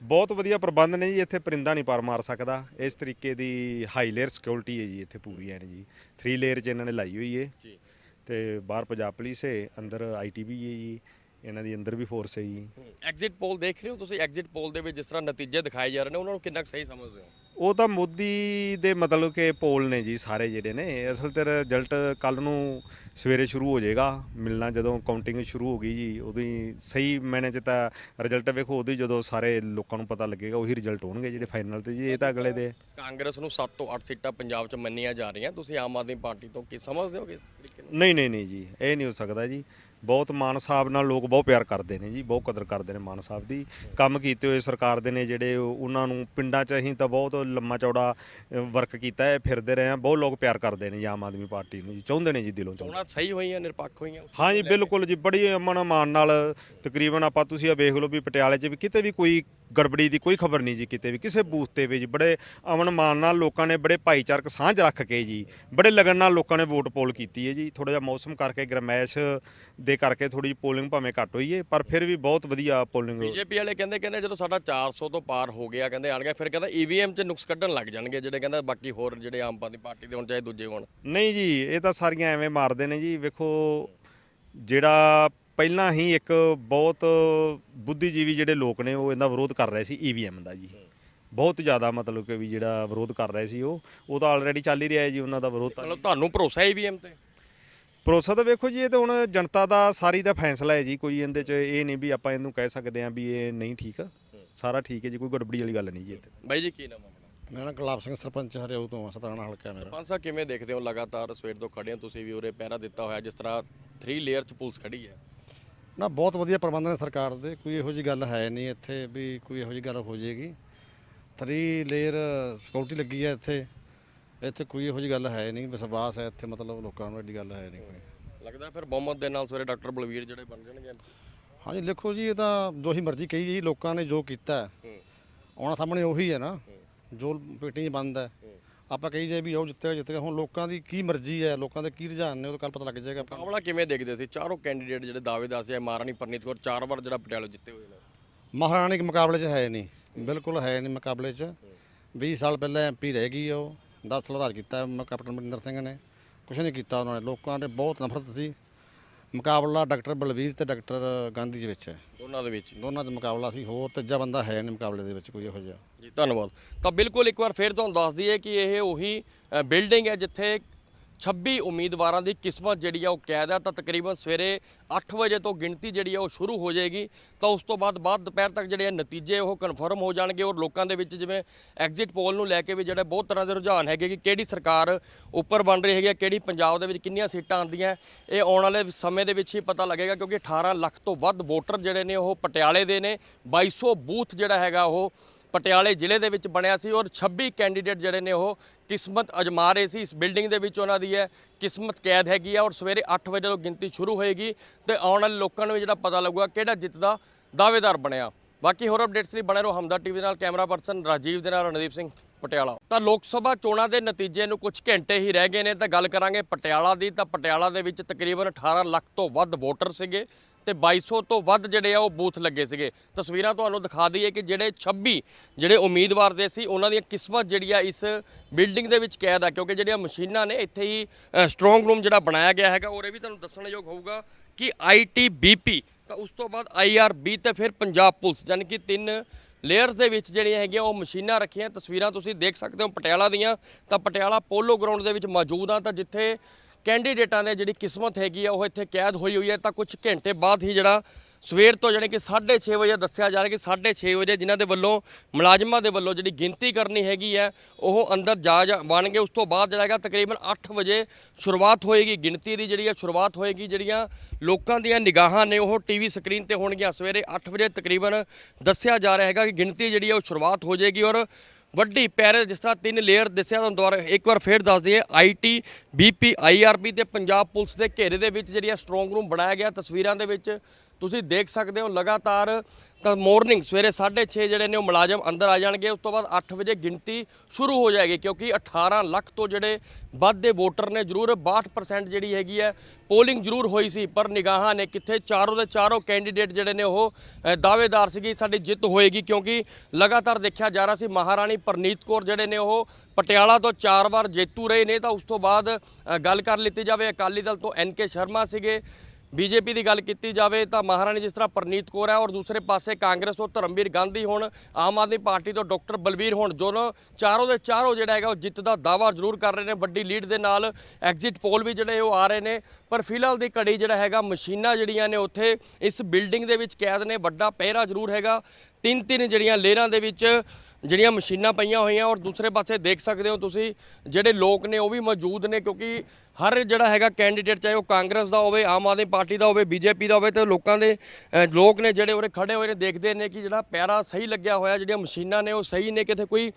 ਬਹੁਤ ਵਧੀਆ ਪ੍ਰਬੰਧ ਨੇ ਜੀ ਇੱਥੇ ਪਰਿੰਦਾ ਨਹੀਂ ਪਰ ਮਾਰ ਸਕਦਾ। ਇਸ ਤਰੀਕੇ ਦੀ ਹਾਈ ਲੇਅਰ ਸਿਕਿਉਰਿਟੀ ਹੈ ਜੀ ਇੱਥੇ ਪੂਰੀ ਹੈ ਜੀ। 3 ਲੇਅਰ 'ਚ ਇਹਨਾਂ ਨੇ ਲਾਈ ਹੋਈ ਹੈ ਜੀ। ਤੇ ਬਾਹਰ ਪੰਜਾਬ ਪੁਲਿਸ ਹੈ ਅੰਦਰ ਆਈਟੀਬੀ ਹੈ ਜੀ। ਇਹਨਾਂ ਦੀ ਅੰਦਰ ਵੀ ਫੋਰਸ ਹੈ ਜੀ। ਐਗਜ਼ਿਟ ਪੋਲ ਦੇਖ ਰਹੇ ਹੋ ਤੁਸੀਂ? ਐਗਜ਼ਿਟ ਪੋਲ ਦੇ ਵਿੱਚ ਜਿਸ ਤਰ੍ਹਾਂ ਨਤੀਜੇ ਦਿਖਾਏ ਜਾ ਰਹੇ ਨੇ ਉਹਨਾਂ ਨੂੰ ਕਿੰਨਾ ਕੁ ਸਹੀ ਸਮਝਦੇ ਹੋ? ਉਹ ਤਾਂ ਮੋਦੀ ਦੇ ਮਤਲਬ ਕਿ ਪੋਲ ਨੇ ਜੀ ਸਾਰੇ ਜਿਹੜੇ ਨੇ। ਅਸਲ ਤੇ ਰਿਜ਼ਲਟ ਕੱਲ ਨੂੰ ਸਵੇਰੇ ਸ਼ੁਰੂ ਹੋ ਜਾਏਗਾ। ਮਿਲਣਾ ਜਦੋਂ ਕਾਊਂਟਿੰਗ ਸ਼ੁਰੂ ਹੋ ਗਈ ਜੀ ਉਦੋਂ ਹੀ ਸਹੀ ਮੈਨੇ ਚ ਤਾਂ ਰਿਜ਼ਲਟ ਵੇਖੋ ਉਦੋਂ ਹੀ ਜਦੋਂ ਸਾਰੇ ਲੋਕਾਂ ਨੂੰ ਪਤਾ ਲੱਗੇਗਾ ਉਹੀ ਰਿਜ਼ਲਟ ਹੋਣਗੇ ਜਿਹੜੇ ਫਾਈਨਲ ਤੇ ਜੀ ਇਹ ਤਾਂ ਅਗਲੇ ਦੇ। ਕਾਂਗਰਸ ਨੂੰ 7 ਤੋਂ 8 ਸੀਟਾਂ ਪੰਜਾਬ 'ਚ ਮੰਨੀਆਂ ਜਾ ਰਹੀਆਂ। ਤੁਸੀਂ ਆਮ ਆਦਮੀ ਪਾਰਟੀ ਤੋਂ ਕੀ ਸਮਝਦੇ ਹੋ ਕਿਸ ਤਰੀਕੇ ਨਾਲ? ਨਹੀਂ ਨਹੀਂ ਨਹੀਂ ਜੀ ਇਹ ਨਹੀਂ ਹੋ ਸਕਦਾ ਜੀ। ਬਹੁਤ ਮਾਨ ਸਾਹਿਬ ਨਾਲ ਲੋਕ ਬਹੁਤ ਪਿਆਰ ਕਰਦੇ ਨੇ ਜੀ ਬਹੁਤ ਕਦਰ ਕਰਦੇ ਨੇ ਮਾਨ ਸਾਹਿਬ ਦੀ। ਕੰਮ ਕੀਤੇ ਹੋਏ ਸਰਕਾਰ ਦੇ ਨੇ ਜਿਹੜੇ ਉਹ- ਉਹਨਾਂ ਨੂੰ ਪਿੰਡਾਂ 'ਚ ਅਸੀਂ ਤਾਂ ਬਹੁਤ ਲੰਮਾ ਚੌੜਾ ਵਰਕ ਕੀਤਾ ਹੈ ਫਿਰਦੇ ਰਹੇ ਹਾਂ ਬਹੁਤ ਲੋਕ ਪਿਆਰ ਕਰਦੇ ਨੇ ਜੀ ਆਮ ਆਦਮੀ ਪਾਰਟੀ ਨੂੰ ਜੀ ਚਾਹੁੰਦੇ ਨੇ ਜੀ ਦਿਲੋਂ ਚਾਹੁੰਦੇ। ਚੋਣਾਂ ਸਹੀ ਹੋਈਆਂ ਨਿਰਪੱਖ ਹੋਈਆਂ। ਹਾਂ ਜੀ ਬਿਲਕੁਲ ਜੀ ਬੜੀ ਅਮਨ ਮਾਨ ਨਾਲ ਤਕਰੀਬਨ ਆਪਾਂ ਤੁਸੀਂ ਆ ਵੇਖ ਲਓ ਵੀ ਪਟਿਆਲੇ 'ਚ ਵੀ ਕਿਤੇ ਵੀ ਕੋਈ ਗੜਬੜੀ ਦੀ ਕੋਈ ਖਬਰ ਨਹੀਂ ਜੀ ਕਿਤੇ ਵੀ। ਕਿਸੇ ਬੂਥ ਤੇ ਵੀ ਜੀ ਬੜੇ ਅਮਨ ਮਾਨ ਨਾਲ ਲੋਕਾਂ ਨੇ ਬੜੇ ਭਾਈਚਾਰਕ ਸਾਂਝ ਰੱਖ ਕੇ ਜੀ ਬੜੇ ਲਗਨ ਨਾਲ ਲੋਕਾਂ ਨੇ ਵੋਟ ਪੋਲ ਕੀਤੀ ਹੈ ਜੀ। ਥੋੜਾ ਜਿਹਾ ਮੌਸਮ ਕਰਕੇ ਗਰਮੈਸ਼ ਦੇ ਕਰਕੇ ਥੋੜੀ ਜਿਹੀ ਪੋਲਿੰਗ ਭਾਵੇਂ ਘੱਟ ਹੋਈ ਹੈ ਪਰ ਫਿਰ ਵੀ ਬਹੁਤ ਵਧੀਆ ਪੋਲਿੰਗ ਬੀਜੇਪੀ ਵਾਲੇ ਕਹਿੰਦੇ ਕਹਿੰਦੇ ਜਦੋਂ ਸਾਡਾ 400 ਤੋਂ ਪਾਰ ਹੋ ਗਿਆ ਕਹਿੰਦੇ ਆਣ ਗਿਆ ਫਿਰ ਕਹਿੰਦਾ ਈਵੀਐਮ 'ਚ ਨੁਕਸ ਕੱਢਣ ਲੱਗ ਜਾਣਗੇ ਜਿਹੜੇ ਕਹਿੰਦਾ ਬਾਕੀ ਹੋਰ ਜਿਹੜੇ ਆਮ ਆਦਮੀ ਪਾਰਟੀ ਦੇ ਹੋਣ ਚਾਹੇ ਦੂਜੇ ਹੋਣ। ਨਹੀਂ ਜੀ ਇਹ ਤਾਂ ਸਾਰੀਆਂ ਐਵੇਂ ਮਾਰਦੇ ਨੇ ਜੀ। ਵੇਖੋ ਜਿਹੜਾ ਪਹਿਲਾਂ ਹੀ ਇੱਕ ਬਹੁਤ ਬੁੱਧੀਜੀਵੀ ਜਿਹੜੇ ਲੋਕ ਨੇ ਉਹ ਇਹਦਾ ਵਿਰੋਧ ਕਰ ਰਹੇ ਸੀ ਈਵੀਐਮ ਦਾ ਜੀ। ਬਹੁਤ ਜ਼ਿਆਦਾ ਮਤਲਬ ਕਿ ਵੀ ਜਿਹੜਾ ਵਿਰੋਧ ਕਰ ਰਹੇ ਸੀ ਉਹ ਉਹ ਤਾਂ ਆਲਰੇਡੀ ਚੱਲ ਹੀ ਰਿਹਾ ਹੈ ਜੀ ਉਹਨਾਂ ਦਾ ਵਿਰੋਧ ਤਾਂ। ਮਤਲਬ ਤੁਹਾਨੂੰ ਭਰੋਸਾ ਹੈ ਈਵੀਐਮ ਤੇ? ਭਰੋਸਾ ਤਾਂ ਵੇਖੋ ਜੀ ਇਹ ਤਾਂ ਹੁਣ ਜਨਤਾ ਦਾ ਸਾਰੀ ਦਾ ਫੈਸਲਾ ਹੈ ਜੀ ਕੋਈ ਇਹਦੇ 'ਚ ਇਹ ਨਹੀਂ ਵੀ ਆਪਾਂ ਇਹਨੂੰ ਕਹਿ ਸਕਦੇ ਹਾਂ ਵੀ ਇਹ ਨਹੀਂ ਠੀਕ। ਸਾਰਾ ਠੀਕ ਹੈ ਜੀ ਕੋਈ ਗੜਬੜੀ ਵਾਲੀ ਗੱਲ ਨਹੀਂ ਜੀ ਇੱਥੇ। ਬਾਈ ਜੀ ਕੀ ਨਾਮ ਹੈ ਮੇਰਾ ਨਾਮ ਗੁਲਾਬ ਸਿੰਘ ਸਰਪੰਚ ਹਰਿਆਊ ਤੋਂ ਸਤਾਣਾ ਹਲਕਾ ਮੇਰਾ। ਪੰਜ ਸਾਹਿਬ ਕਿਵੇਂ ਦੇਖਦੇ ਹੋ? ਲਗਾਤਾਰ ਸਵੇਰ ਤੋਂ ਖੜੇ ਹੋ ਤੁਸੀਂ ਵੀ ਉਰੇ ਪਹਿਰਾ ਦਿੱਤਾ ਹੋਇਆ ਜਿਸ ਤਰ੍ਹਾਂ 3 ਲੇਅਰ 'ਚ ਪੁਲਿਸ ਖੜੀ ਹੈ। ਨਾ ਬਹੁਤ ਵਧੀਆ ਪ੍ਰਬੰਧ ਨੇ ਸਰਕਾਰ ਦੇ ਕੋਈ ਇਹੋ ਜੀ ਗੱਲ ਹੈ ਨਹੀਂ ਇੱਥੇ ਵੀ ਕੋਈ ਇਹੋ ਜੀ ਗੱਲ ਹੋ ਜਾਏਗੀ। 3 ਲੇਅਰ ਸਿਕਿਉਰਿਟੀ ਲੱਗੀ ਹੈ ਇੱਥੇ ਇੱਥੇ ਕੋਈ ਇਹੋ ਜੀ ਗੱਲ ਹੈ ਨਹੀਂ ਵਿਸ਼ਵਾਸ ਹੈ ਇੱਥੇ ਮਤਲਬ ਲੋਕਾਂ ਨੂੰ ਐਡੀ ਗੱਲ ਹੈ ਨਹੀਂ ਕੋਈ। ਲੱਗਦਾ ਫਿਰ ਬਹੁਮਤ ਦੇ ਨਾਲ ਸਵੇਰੇ ਡਾਕਟਰ ਬਲਵੀਰ ਜਿਹੜੇ ਬਣ ਜਾਣਗੇ। ਹਾਂਜੀ ਦੇਖੋ ਜੀ ਇਹ ਤਾਂ ਜੋ ਹੀ ਮਰਜ਼ੀ ਕਹੀ ਜੀ ਲੋਕਾਂ ਨੇ ਜੋ ਕੀਤਾ ਹੈ, ਆਉਣਾ ਸਾਹਮਣੇ ਉਹੀ ਹੈ ਨਾ ਜੋ ਪੇਟੀਆਂ 'ਚ ਬੰਦ ਹੈ। ਆਪਾਂ ਕਹੀ ਜਾਏ ਵੀ ਉਹ ਜਿੱਤੇਗਾ ਜਿੱਤੇਗਾ। ਹੁਣ ਲੋਕਾਂ ਦੀ ਕੀ ਮਰਜ਼ੀ ਹੈ ਲੋਕਾਂ ਦੇ ਕੀ ਰੁਝਾਨ ਨੇ ਉਹ ਕੱਲ ਪਤਾ ਲੱਗ ਜਾਏਗਾ ਆਪਾਂ ਨੂੰ। ਮੁਕਾਬਲਾ ਕਿਵੇਂ ਦੇਖਦੇ ਸੀ ਚਾਰੋਂ ਕੈਂਡੀਡੇਟ ਜਿਹੜੇ ਦਾਅਵੇਦਾਰ ਸੀ ਮਹਾਰਾਣੀ ਪਰਨੀਤ ਕੌਰ ਚਾਰ ਵਾਰ ਜਿਹੜਾ ਪਟਿਆਲੇ ਜਿੱਤੇ ਹੋਏ ਨੇ। ਮਹਾਰਾਣੀ ਦੇ ਮੁਕਾਬਲੇ 'ਚ ਹੈ ਨਹੀਂ। ਬਿਲਕੁਲ ਹੈ ਨਹੀਂ ਮੁਕਾਬਲੇ 'ਚ। 20 ਸਾਲ ਪਹਿਲਾਂ ਐਮਪੀ ਰਹਿ ਗਈ ਉਹ। 10 ਸਾਲ ਰਾਜ ਕੀਤਾ ਮ- ਕੈਪਟਨ ਅਮਰਿੰਦਰ ਸਿੰਘ ਨੇ। ਕੁਝ ਨਹੀਂ ਕੀਤਾ ਉਹਨਾਂ ਨੇ। ਲੋਕਾਂ ਦੇ ਬਹੁਤ ਨਫ਼ਰਤ ਸੀ। ਮੁਕਾਬਲਾ ਡਾਕਟਰ ਬਲਵੀਰ ਤੇ ਡਾਕਟਰ ਗਾਂਧੀ ਦੇ ਵਿੱਚ ਹੈ। ਦੋਨਾਂ ਦੇ ਵਿੱਚ? ਦੋਨਾਂ ਦਾ ਮੁਕਾਬਲਾ ਸੀ ਹੋਰ ਤੀਜਾ ਬੰਦਾ ਹੈ ਨਹੀਂ ਮੁਕਾਬਲੇ ਦੇ ਵਿੱਚ ਕੋਈ ਇਹੋ ਜਿਹਾ। ਜੀ ਧੰਨਵਾਦ। ਤਾਂ ਬਿਲਕੁਲ ਇੱਕ ਵਾਰ ਫਿਰ ਤੁਹਾਨੂੰ ਦੱਸ ਦਈਏ ਕਿ ਇਹ ਉਹੀ ਬਿਲਡਿੰਗ ਹੈ ਜਿੱਥੇ 26 ਉਮੀਦਵਾਰਾਂ ਦੀ ਕਿਸਮਤ ਜਿਹੜੀ ਆ ਉਹ ਕੈਦ ਆ। ਤਾਂ ਤਕਰੀਬਨ ਸਵੇਰੇ 8 ਵਜੇ ਤੋਂ ਗਿਣਤੀ ਜਿਹੜੀ ਆ ਉਹ ਸ਼ੁਰੂ ਹੋ ਜਾਏਗੀ। ਤਾਂ ਉਸ ਤੋਂ ਬਾਅਦ ਬਾਅਦ ਦੁਪਹਿਰ ਤੱਕ ਜਿਹੜੇ ਆ ਨਤੀਜੇ ਉਹ ਕਨਫਰਮ ਹੋ ਜਾਣਗੇ ਔਰ ਲੋਕਾਂ ਦੇ ਵਿੱਚ ਜਿਵੇਂ ਐਗਜ਼ਿਟ ਪੋਲ ਨੂੰ ਲੈ ਕੇ ਵੀ ਜਿਹੜੇ ਬਹੁਤ ਤਰ੍ਹਾਂ ਦੇ ਰੁਝਾਨ ਹੈਗੇ ਕਿ ਕਿਹੜੀ ਸਰਕਾਰ ਉੱਪਰ ਬਣ ਰਹੀ ਹੈਗੀ ਆ, ਕਿਹੜੀ ਪੰਜਾਬ ਦੇ ਵਿੱਚ ਕਿੰਨੀਆਂ ਸੀਟਾਂ ਆਉਂਦੀਆਂ। ਇਹ ਆਉਣ ਵਾਲੇ ਸਮੇਂ ਦੇ ਵਿੱਚ ਹੀ ਪਤਾ ਲੱਗੇਗਾ ਕਿਉਂਕਿ 18 ਲੱਖ ਤੋਂ ਵੱਧ ਵੋਟਰ ਜਿਹੜੇ ਨੇ ਉਹ ਪਟਿਆਲੇ ਦੇ ਨੇ। 2200 ਬੂਥ ਜਿਹੜਾ ਹੈਗਾ ਉਹ ਪਟਿਆਲੇ ਜ਼ਿਲ੍ਹੇ ਦੇ ਵਿੱਚ ਬਣਿਆ ਸੀ ਔਰ 26 ਕੈਂਡੀਡੇਟ ਜਿਹੜੇ ਨੇ ਉਹ ਕਿਸਮਤ ਅਜਮਾ ਰਹੇ ਸੀ। ਇਸ ਬਿਲਡਿੰਗ ਦੇ ਵਿੱਚ ਉਹਨਾਂ ਦੀ ਹੈ ਕਿਸਮਤ ਕੈਦ ਹੈਗੀ ਆ ਔਰ ਸਵੇਰੇ 8 ਵਜੇ ਤੋਂ ਗਿਣਤੀ ਸ਼ੁਰੂ ਹੋਏਗੀ ਤੇ ਆਉਣ ਵਾਲੇ ਲੋਕਾਂ ਨੂੰ ਵੀ ਜਿਹੜਾ ਪਤਾ ਲੱਗੂਗਾ ਕਿਹੜਾ ਜਿੱਤਦਾ ਦਾਅਵੇਦਾਰ ਬਣਿਆ। ਬਾਕੀ ਹੋਰ ਅਪਡੇਟਸ ਲਈ ਬਣੇ ਰਹੋ ਹਮਦਾ ਟੀਵੀ ਨਾਲ। ਕੈਮਰਾ ਪਰਸਨ ਰਾਜੀਵ ਦੇ ਨਾਲ ਰਣਦੀਪ ਸਿੰਘ ਪਟਿਆਲਾ। ਤਾਂ ਲੋਕ ਸਭਾ ਚੋਣਾਂ ਦੇ ਨਤੀਜੇ ਨੂੰ ਕੁਝ ਘੰਟੇ ਹੀ ਰਹਿ ਗਏ ਨੇ। ਤਾਂ ਗੱਲ ਕਰਾਂਗੇ ਪਟਿਆਲਾ ਦੀ। ਤਾਂ ਪਟਿਆਲਾ ਦੇ ਵਿੱਚ ਤਕਰੀਬਨ 18 ਲੱਖ ਤੋਂ ਵੱਧ ਵੋਟਰ ਸੀਗੇ। ਤੇ 2200 ਤੋਂ ਵੱਧ ਜਿਹੜੇ ਆ ਉਹ ਬੂਥ ਲੱਗੇ ਸੀਗੇ। ਤਸਵੀਰਾਂ ਤੁਹਾਨੂੰ ਦਿਖਾ ਦਈਏ ਕਿ ਜਿਹੜੇ 26 ਜਿਹੜੇ ਉਮੀਦਵਾਰ ਦੇ ਸੀ, ਉਹਨਾਂ ਦੀਆਂ ਕਿਸਮਤ ਜਿਹੜੀ ਆ ਇਸ ਬਿਲਡਿੰਗ ਦੇ ਵਿੱਚ ਕੈਦ ਆ, ਕਿਉਂਕਿ ਜਿਹੜੀਆਂ ਮਸ਼ੀਨਾਂ ਨੇ ਇੱਥੇ ਹੀ ਸਟਰੋਂਗ ਰੂਮ ਜਿਹੜਾ ਬਣਾਇਆ ਗਿਆ ਹੈਗਾ, ਔਰ ਇਹ ਵੀ ਤੁਹਾਨੂੰ ਦੱਸਣਯੋਗ ਹੋਊਗਾ ਕਿ ਆਈਟੀਬੀਪੀ ਤਾਂ ਉਸ ਤੋਂ ਬਾਅਦ ਆਈਆਰਬੀ ਤੇ ਫਿਰ ਪੰਜਾਬ ਪੁਲਿਸ ਯਾਨੀ ਕਿ ਤਿੰਨ ਲੇਅਰਸ ਦੇ ਵਿੱਚ ਜਿਹੜੀਆਂ ਹੈਗੀਆਂ, ਉਹ ਮਸ਼ੀਨਾਂ ਰੱਖੀਆਂ। ਤਸਵੀਰਾਂ ਤੁਸੀਂ ਦੇਖ ਸਕਦੇ ਹੋ ਪਟਿਆਲਾ ਦੀਆਂ, ਤਾਂ ਪਟਿਆਲਾ ਪੋਲੋ ਗਰਾਊਂਡ ਦੇ ਵਿੱਚ ਮੌਜੂਦ ਆ, ਤਾਂ ਜਿੱਥੇ ਕੈਂਡੀਡੇਟਾਂ ਦੇ ਜਿਹੜੀ ਕਿਸਮਤ ਹੈਗੀ ਆ, ਉਹ ਇੱਥੇ ਕੈਦ ਹੋਈ ਹੋਈ ਹੈ। ਤਾਂ ਕੁਝ ਘੰਟੇ ਬਾਅਦ ਹੀ ਜਿਹੜਾ ਸਵੇਰ ਤੋਂ ਜਾਣੀ ਕਿ 6:30 ਵਜੇ ਦੱਸਿਆ ਜਾ ਰਿਹਾ ਕਿ 6:30 ਵਜੇ ਜਿਨ੍ਹਾਂ ਦੇ ਵੱਲੋਂ, ਮੁਲਾਜ਼ਮਾਂ ਦੇ ਵੱਲੋਂ ਜਿਹੜੀ ਗਿਣਤੀ ਕਰਨੀ ਹੈਗੀ ਹੈ, ਉਹ ਅੰਦਰ ਜਾ ਜਾ ਬਣਗੇ ਉਸ ਤੋਂ ਬਾਅਦ ਜਿਹੜਾ ਹੈਗਾ ਤਕਰੀਬਨ 8 ਵਜੇ ਸ਼ੁਰੂਆਤ ਹੋਏਗੀ। ਗਿਣਤੀ ਦੀ ਜਿਹੜੀ ਹੈ ਸ਼ੁਰੂਆਤ ਹੋਏਗੀ। ਜਿਹੜੀਆਂ ਲੋਕਾਂ ਦੀਆਂ ਨਿਗਾਹਾਂ ਨੇ, ਉਹ ਟੀਵੀ ਸਕਰੀਨ ਤੇ ਹੋਣਗੀਆਂ। ਸਵੇਰੇ 8 ਵਜੇ ਤਕਰੀਬਨ ਦੱਸਿਆ ਜਾ ਰਿਹਾ ਹੈਗਾ ਕਿ ਗਿਣਤੀ ਜਿਹੜੀ ਹੈ ਉਹ ਸ਼ੁਰੂਆਤ ਹੋ ਜਾਏਗੀ ਔਰ ਵੱਡੀ ਪੈਰੇ ਜਿਸ ਤਰ੍ਹਾਂ ਤਿੰਨ ਲੇਅਰ ਦੱਸਿਆ ਤੁਹਾਨੂੰ ਦੁਬਾਰਾ ਇੱਕ ਵਾਰ ਫੇਰ ਦੱਸ ਦਈਏ ਆਈਟੀ ਬੀਪੀ ਆਈਆਰਬੀ ਤੇ ਪੰਜਾਬ ਪੁਲਿਸ ਦੇ ਘੇਰੇ ਦੇ ਵਿੱਚ ਜਿਹੜੀਆਂ ਸਟਰੋਂਗ ਰੂਮ ਬਣਾਇਆ ਗਿਆ ਤਸਵੀਰਾਂ ਦੇ ਵਿੱਚ, ਤੁਸੀਂ ਦੇਖ ਸਕਦੇ ਹੋ ਲਗਾਤਾਰ ਤਾਂ ਮਾਰਨਿੰਗ ਸਵੇਰੇ 6:30 ਜਿਹੜੇ ਨੇ ਉਹ ਮੁਲਾਜ਼ਮ ਅੰਦਰ ਆ ਜਾਣਗੇ। ਉਸ ਤੋਂ ਬਾਅਦ 8 ਵਜੇ ਗਿਣਤੀ ਸ਼ੁਰੂ ਹੋ ਜਾਏਗੀ ਕਿਉਂਕਿ 18 ਲੱਖ ਤੋਂ ਜਿਹੜੇ ਵੱਧ ਦੇ ਵੋਟਰ ਨੇ, ਜ਼ਰੂਰ 62% ਜਿਹੜੀ ਹੈਗੀ ਹੈ ਪੋਲਿੰਗ ਜ਼ਰੂਰ ਹੋਈ ਸੀ, ਪਰ ਨਿਗਾਹਾਂ ਨੇ ਕਿੱਥੇ ਚਾਰੋਂ ਦੇ ਚਾਰੋਂ ਕੈਂਡੀਡੇਟ ਜਿਹੜੇ ਨੇ ਉਹ ਦਾਅਵੇਦਾਰ ਸੀਗੀ, ਸਾਡੀ ਜਿੱਤ ਹੋਏਗੀ ਕਿਉਂਕਿ ਲਗਾਤਾਰ ਦੇਖਿਆ ਜਾ ਰਿਹਾ ਸੀ ਮਹਾਰਾਣੀ ਪਰਨੀਤ ਕੌਰ ਜਿਹੜੇ ਨੇ ਉਹ ਪਟਿਆਲਾ ਤੋਂ ਚਾਰ ਵਾਰ ਜੇਤੂ ਰਹੇ ਨੇ। ਤਾਂ ਉਸ ਤੋਂ ਬਾਅਦ ਗੱਲ ਕਰ ਲਿੱਤੀ ਜਾਵੇ ਅਕਾਲੀ ਦਲ ਤੋਂ ਐਨ ਕੇ ਸ਼ਰਮਾ ਸੀਗੇ। ਬੀਜੇਪੀ ਦੀ ਗੱਲ ਕੀਤੀ ਜਾਵੇ ਤਾਂ ਮਹਾਰਾਣੀ ਜਿਸ ਤਰ੍ਹਾਂ ਪ੍ਰਨੀਤ ਕੌਰ ਹੈ ਔਰ ਦੂਸਰੇ ਪਾਸੇ ਕਾਂਗਰਸ ਤੋਂ ਧਰਮਵੀਰ ਗਾਂਧੀ ਹੁਣ, ਆਮ ਆਦਮੀ ਪਾਰਟੀ ਤੋਂ ਡਾਕਟਰ ਬਲਵੀਰ ਹੁਣ ਦੋਨੋਂ ਚਾਰੋਂ ਦੇ ਚਾਰੋਂ ਜਿਹੜਾ ਹੈਗਾ ਉਹ ਜਿੱਤ ਦਾ ਦਾਅਵਾ ਜ਼ਰੂਰ ਕਰ ਰਹੇ ਨੇ, ਵੱਡੀ ਲੀਡ ਦੇ ਨਾਲ ਐਗਜ਼ਿਟ ਪੋਲ ਵੀ ਜਿਹੜੇ ਉਹ ਆ ਰਹੇ ਨੇ, ਪਰ ਫਿਲਹਾਲ ਦੀ ਘੜੀ ਜਿਹੜਾ ਹੈਗਾ ਮਸ਼ੀਨਾਂ ਜਿਹੜੀਆਂ ਨੇ ਉੱਥੇ ਇਸ ਬਿਲਡਿੰਗ ਦੇ ਵਿੱਚ ਕੈਦ ਨੇ, ਵੱਡਾ ਪਹਿਰਾ ਜ਼ਰੂਰ ਹੈਗਾ ਤਿੰਨ ਤਿੰਨ ਜਿਹੜੀਆਂ ਲੇਅਰਾਂ ਦੇ ਵਿੱਚ ਜਿਹੜੀਆਂ ਮਸ਼ੀਨਾਂ ਪਈਆਂ ਹੋਈਆਂ ਔਰ ਦੂਸਰੇ ਪਾਸੇ ਦੇਖ ਸਕਦੇ ਹੋ ਤੁਸੀਂ, ਜਿਹੜੇ ਲੋਕ ਨੇ ਉਹ ਵੀ ਮੌਜੂਦ ਨੇ ਕਿਉਂਕਿ ਹਰ ਜਿਹੜਾ ਹੈਗਾ ਕੈਂਡੀਡੇਟ ਚਾਹੇ ਉਹ ਕਾਂਗਰਸ ਦਾ ਹੋਵੇ, ਆਮ ਆਦਮੀ ਪਾਰਟੀ ਦਾ ਹੋਵੇ ਬੀਜੇਪੀ ਦਾ ਹੋਵੇ, ਤੇ ਲੋਕਾਂ ਦੇ ਲੋਕ ਨੇ ਜਿਹੜੇ ਉਰੇ ਖੜੇ ਹੋਏ ਨੇ, ਦੇਖਦੇ ਨੇ ਕਿ ਜਿਹੜਾ ਪੈਰਾ ਸਹੀ ਲੱਗਿਆ ਹੋਇਆ, ਜਿਹੜੀਆਂ ਮਸ਼ੀਨਾਂ ਨੇ, ਉਹ ਸਹੀ ਨੇ, ਕਿਤੇ ਕੋਈ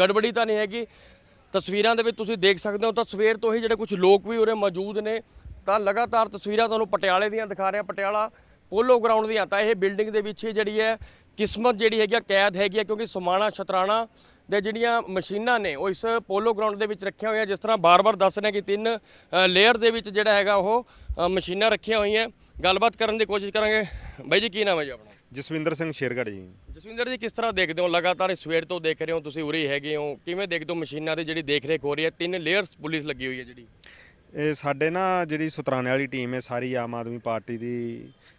ਗੜਬੜੀ ਤਾਂ ਨਹੀਂ ਹੈਗੀ। ਤਸਵੀਰਾਂ ਦੇ ਵਿੱਚ ਤੁਸੀਂ ਦੇਖ ਸਕਦੇ ਹੋ, ਤਾਂ ਸਵੇਰ ਤੋਂ ਹੀ ਜਿਹੜੇ ਕੁਝ ਲੋਕ ਵੀ ਉਰੇ ਮੌਜੂਦ ਨੇ, ਤਾਂ ਲਗਾਤਾਰ ਤਸਵੀਰਾਂ ਤੁਹਾਨੂੰ ਪਟਿਆਲੇ ਦੀਆਂ ਦਿਖਾ ਰਿਹਾ, ਪਟਿਆਲਾ ਪੋਲੋ ਗਰਾਊਂਡ ਦੀਆਂ, ਤਾਂ ਇਹ ਬਿਲਡਿੰਗ ਦੇ ਵਿੱਚ ਹੀ ਜਿਹੜੀ ਹੈ, ਕਿਸਮਤ ਜਿਹੜੀ ਹੈਗੀ ਆ, ਕੈਦ ਹੈਗੀ ਆ, ਕਿਉਂਕਿ ਸਮਾਣਾ ਛਤਰਾਣਾ ਦੇ ਜਿਹੜੀਆਂ ਮਸ਼ੀਨਾਂ ਨੇ ਉਹ ਇਸ ਪੋਲੋ ਗਰਾਊਂਡ ਦੇ ਵਿੱਚ ਰੱਖੀਆਂ ਹੋਈਆਂ ਜਿਸ ਤਰ੍ਹਾਂ ਬਾਰ-ਬਾਰ ਦੱਸ ਰਹੇ ਕਿ ਤਿੰਨ ਲੇਅਰ ਦੇ ਵਿੱਚ ਜਿਹੜਾ ਹੈਗਾ ਉਹ ਮਸ਼ੀਨਾਂ ਰੱਖੀਆਂ ਹੋਈਆਂ। ਗੱਲਬਾਤ ਕਰਨ ਦੀ ਕੋਸ਼ਿਸ਼ ਕਰਾਂਗੇ। ਬਾਈ ਜੀ ਕੀ ਨਾਮ ਹੈ ਜੀ ਆਪਣਾ? ਜਸਵਿੰਦਰ ਸਿੰਘ ਸ਼ੇਰਗੜ੍ਹ ਜੀ। ਜਸਵਿੰਦਰ ਜੀ ਕਿਸ ਤਰ੍ਹਾਂ ਦੇਖਦੇ ਹੋ? ਲਗਾਤਾਰ ਇਸ ਸਵੇਰ ਤੋਂ ਦੇਖ ਰਹੇ ਹੋ? ਤੁਸੀਂ ਉਰੇ ਹੈਗੇ ਹੋ। ਕਿਵੇਂ ਦੇਖਦੇ ਹੋ ਮਸ਼ੀਨਾਂ ਦੀ ਜਿਹੜੀ ਦੇਖ ਰੇਖ ਹੋ ਰਹੀ ਹੈ? ਤਿੰਨ ਲੇਅਰਸ ਪੁਲਿਸ ਲੱਗੀ ਹੋਈ ਹੈ ਜਿਹੜੀ। ਇਹ ਸਾਡੇ ਨਾ ਜਿਹੜੀ ਸੁਤਰਾਣੇ ਵਾਲੀ ਟੀਮ ਹੈ ਸਾਰੀ ਆਮ ਆਦਮੀ ਪਾਰਟੀ ਦੀ